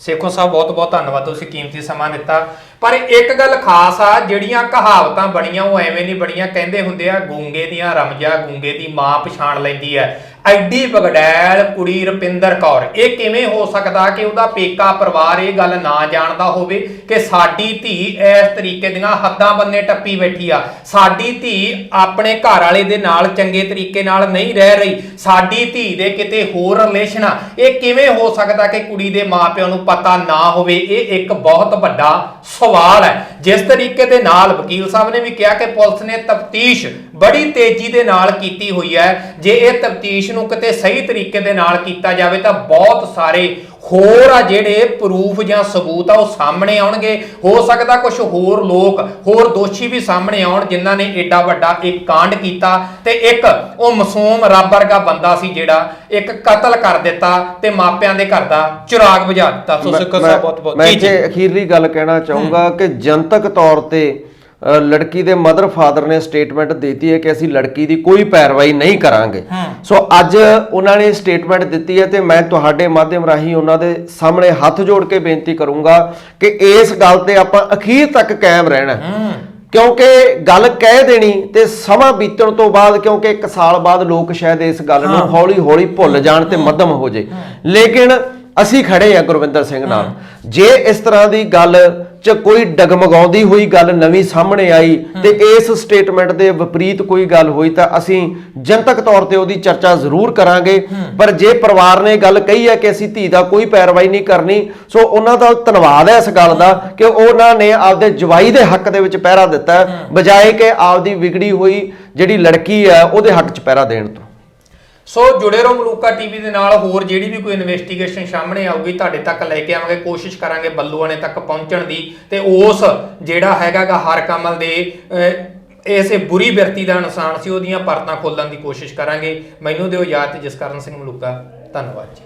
ਸੇਖੋ ਸਾਹਿਬ, ਬਹੁਤ ਬਹੁਤ ਧੰਨਵਾਦ, ਤੁਸੀਂ ਕੀਮਤੀ ਸਮਾਂ ਦਿੱਤਾ। ਪਰ ਇੱਕ ਗੱਲ ਖਾਸ ਆ, ਜਿਹੜੀਆਂ ਕਹਾਵਤਾਂ ਬਣੀਆਂ ਉਹ ਐਵੇਂ ਨਹੀਂ ਬਣੀਆਂ, ਕਹਿੰਦੇ ਹੁੰਦੇ ਆ, ਗੂੰਗੇ ਦੀਆਂ ਰਮਜਾ, ਗੂੰਗੇ ਦੀ ਮਾਂ ਪਛਾਣ ਲੈਂਦੀ ਹੈ। ਐਡੀ ਬਗੜੈਲ ਕੁੜੀ ਰੁਪਿੰਦਰ ਕੌਰ। ਇਹ ਕਿਵੇਂ ਹੋ ਸਕਦਾ ਕਿ ਉਹਦਾ ਪੇਕਾ ਪਰਿਵਾਰ ਇਹ ਗੱਲ ਨਾ ਜਾਣਦਾ ਹੋਵੇ ਕਿ ਸਾਡੀ ਧੀ ਇਸ ਤਰੀਕੇ ਦੀਆਂ ਹੱਦਾਂ ਬੰਨੇ ਟੱਪੀ ਬੈਠੀ ਆ? ਸਾਡੀ ਧੀ ਆਪਣੇ ਘਰ ਵਾਲੇ ਦੇ ਨਾਲ ਚੰਗੇ ਤਰੀਕੇ ਨਾਲ ਨਹੀਂ ਰਹਿ ਰਹੀ। ਸਾਡੀ ਧੀ ਦੇ ਕਿਤੇ ਹੋਰ ਰਿਲੇਸ਼ਨ ਆ। ਇਹ ਕਿਵੇਂ ਹੋ ਸਕਦਾ ਕਿ ਕੁੜੀ ਦੇ ਮਾਪਿਆਂ ਨੂੰ ਪਤਾ ਨਾ ਹੋਵੇ? ਇਹ ਇੱਕ ਬਹੁਤ ਵੱਡਾ ਸਵਾਲ ਹੈ। ਜਿਸ ਤਰੀਕੇ ਦੇ ਨਾਲ ਵਕੀਲ ਸਾਹਿਬ ਨੇ ਵੀ ਕਿਹਾ ਕਿ ਪੁਲਿਸ ਨੇ ਤਫਤੀਸ਼ ਬੜੀ ਤੇਜ਼ੀ ਦੇ ਨਾਲ ਕੀਤੀ ਹੋਈ ਹੈ। ਜੇ ਇਹ ਤਫਤੀਸ਼ ਨੂੰ ਕਿਤੇ ਸਹੀ ਤਰੀਕੇ ਦੇ ਨਾਲ ਕੀਤਾ ਜਾਵੇ ਤਾਂ ਬਹੁਤ ਸਾਰੇ ਹੋਰ ਆ ਜਿਹੜੇ ਪ੍ਰੂਫ ਜਾਂ ਸਬੂਤ ਆ ਉਹ ਸਾਹਮਣੇ ਆਉਣਗੇ। ਹੋ ਸਕਦਾ ਕੁਝ ਹੋਰ ਲੋਕ ਹੋਰ ਦੋਸ਼ੀ ਵੀ ਸਾਹਮਣੇ ਆਉਣ ਜਿਨ੍ਹਾਂ ਨੇ ਏਡਾ ਵੱਡਾ ਇੱਕ ਕਾਂਡ ਕੀਤਾ ਤੇ ਇੱਕ ਉਹ ਮਾਸੂਮ ਰੱਬ ਵਰਗਾ ਬੰਦਾ ਸੀ ਜਿਹੜਾ ਇੱਕ ਕਤਲ ਕਰ ਦਿੱਤਾ ਤੇ ਮਾਪਿਆਂ ਦੇ ਘਰ ਦਾ ਚਿਰਾਗ ਬੁਝਾ ਦਿੱਤਾ। ਸੋ ਸਿੱਖੋ ਸਾਹਿਬ ਬਹੁਤ ਬਹੁਤ ਮੈਂ ਜੀ, ਜੀ। ਇੱਥੇ ਅਖੀਰਲੀ ਗੱਲ ਕਹਿਣਾ ਚਾਹੂੰਗਾ ਕਿ ਜਨਤਕ ਤੌਰ ਤੇ ਲੜਕੀ ਦੇ ਮਦਰ ਫਾਦਰ ਨੇ ਸਟੇਟਮੈਂਟ ਦਿੱਤੀ ਹੈ ਕਿ ਅਸੀਂ ਲੜਕੀ ਦੀ ਕੋਈ ਪੈਰਵਾਈ ਨਹੀਂ ਕਰਾਂਗੇ। ਸੋ ਅੱਜ ਉਹਨਾਂ ਨੇ ਸਟੇਟਮੈਂਟ ਦਿੱਤੀ ਹੈ ਤੇ ਮੈਂ ਤੁਹਾਡੇ ਮਾਧਿਅਮ ਰਾਹੀਂ ਉਹਨਾਂ ਦੇ ਸਾਹਮਣੇ ਹੱਥ ਜੋੜ ਕੇ ਬੇਨਤੀ ਕਰੂੰਗਾ ਕਿ ਇਸ ਗੱਲ ਤੇ ਆਪਾਂ ਅਖੀਰ ਤੱਕ ਕਾਇਮ ਰਹਿਣਾ। ਕਿਉਂਕਿ ਗੱਲ ਕਹਿ ਦੇਣੀ ਤੇ ਸਮਾਂ ਬੀਤਣ ਤੋਂ ਬਾਅਦ ਕਿਉਂਕਿ ਇੱਕ ਸਾਲ ਬਾਅਦ ਲੋਕ ਸ਼ਾਇਦ ਇਸ ਗੱਲ ਨੂੰ ਹੌਲੀ ਹੌਲੀ ਭੁੱਲ ਜਾਣ ਤੇ ਮੱਧਮ ਹੋ ਜੇ। ਲੇਕਿਨ ਅਸੀਂ ਖੜੇ ਆ ਗੁਰਵਿੰਦਰ ਸਿੰਘ ਨਾਲ। ਜੇ ਇਸ ਤਰ੍ਹਾਂ ਦੀ ਗੱਲ ਚ ਕੋਈ ਡਗਮਗਾਉਂਦੀ ਹੋਈ ਗੱਲ ਨਵੀਂ ਸਾਹਮਣੇ ਆਈ ਤੇ ਇਸ ਸਟੇਟਮੈਂਟ ਦੇ ਵਿਪਰੀਤ ਕੋਈ ਗੱਲ ਹੋਈ ਤਾਂ ਅਸੀਂ ਜਨਤਕ ਤੌਰ ਤੇ ਉਹਦੀ ਚਰਚਾ ਜ਼ਰੂਰ ਕਰਾਂਗੇ। ਪਰ ਜੇ ਪਰਿਵਾਰ ਨੇ ਗੱਲ ਕਹੀ ਹੈ ਕਿ ਅਸੀਂ ਧੀ ਦਾ ਕੋਈ ਪੈਰਵਾਈ ਨਹੀਂ ਕਰਨੀ ਸੋ ਉਹਨਾਂ ਦਾ ਧੰਨਵਾਦ ਹੈ ਇਸ ਗੱਲ ਦਾ ਕਿ ਉਹਨਾਂ ਨੇ ਆਪਦੇ ਜਵਾਈ ਦੇ ਹੱਕ ਦੇ ਵਿੱਚ ਪਹਿਰਾ ਦਿੱਤਾ ਬਜਾਏ ਕਿ ਆਪਦੀ ਵਿਗੜੀ ਹੋਈ ਜਿਹੜੀ ਲੜਕੀ ਹੈ ਉਹਦੇ ਹੱਕ 'ਚ ਪਹਿਰਾ ਦੇਣ ਤੋਂ। ਸੋ ਜੁੜੇ ਰਹੋ ਮਲੂਕਾ ਟੀਵੀ ਦੇ ਨਾਲ ਹੋਰ ਜਿਹੜੀ ਵੀ ਕੋਈ ਇਨਵੈਸਟੀਗੇਸ਼ਨ ਸਾਹਮਣੇ ਆਊਗੀ ਤੁਹਾਡੇ ਤੱਕ ਲੈ ਕੇ ਆਵਾਂਗੇ ਕੋਸ਼ਿਸ਼ ਕਰਾਂਗੇ ਬੱਲੂਆਣੇ ਤੱਕ ਪਹੁੰਚਣ ਦੀ। ਤੇ ਉਸ ਜਿਹੜਾ ਹੈਗਾਗਾ ਹਰ ਕਮਲ ਦੇ ਅਹ, ਇਸੇ ਬੁਰੀ ਵਿਅਕਤੀ ਦਾ ਇਨਸਾਨ ਸੀ ਉਹਦੀਆਂ ਪਰਤਾਂ ਖੋਲਣ ਦੀ ਕੋਸ਼ਿਸ਼ ਕਰਾਂਗੇ। ਮੈਨੂੰ ਦਿਓ ਯਾਦ ਜਸਕਰਨ ਸਿੰਘ ਮਲੂਕਾ। ਧੰਨਵਾਦ ਜੀ।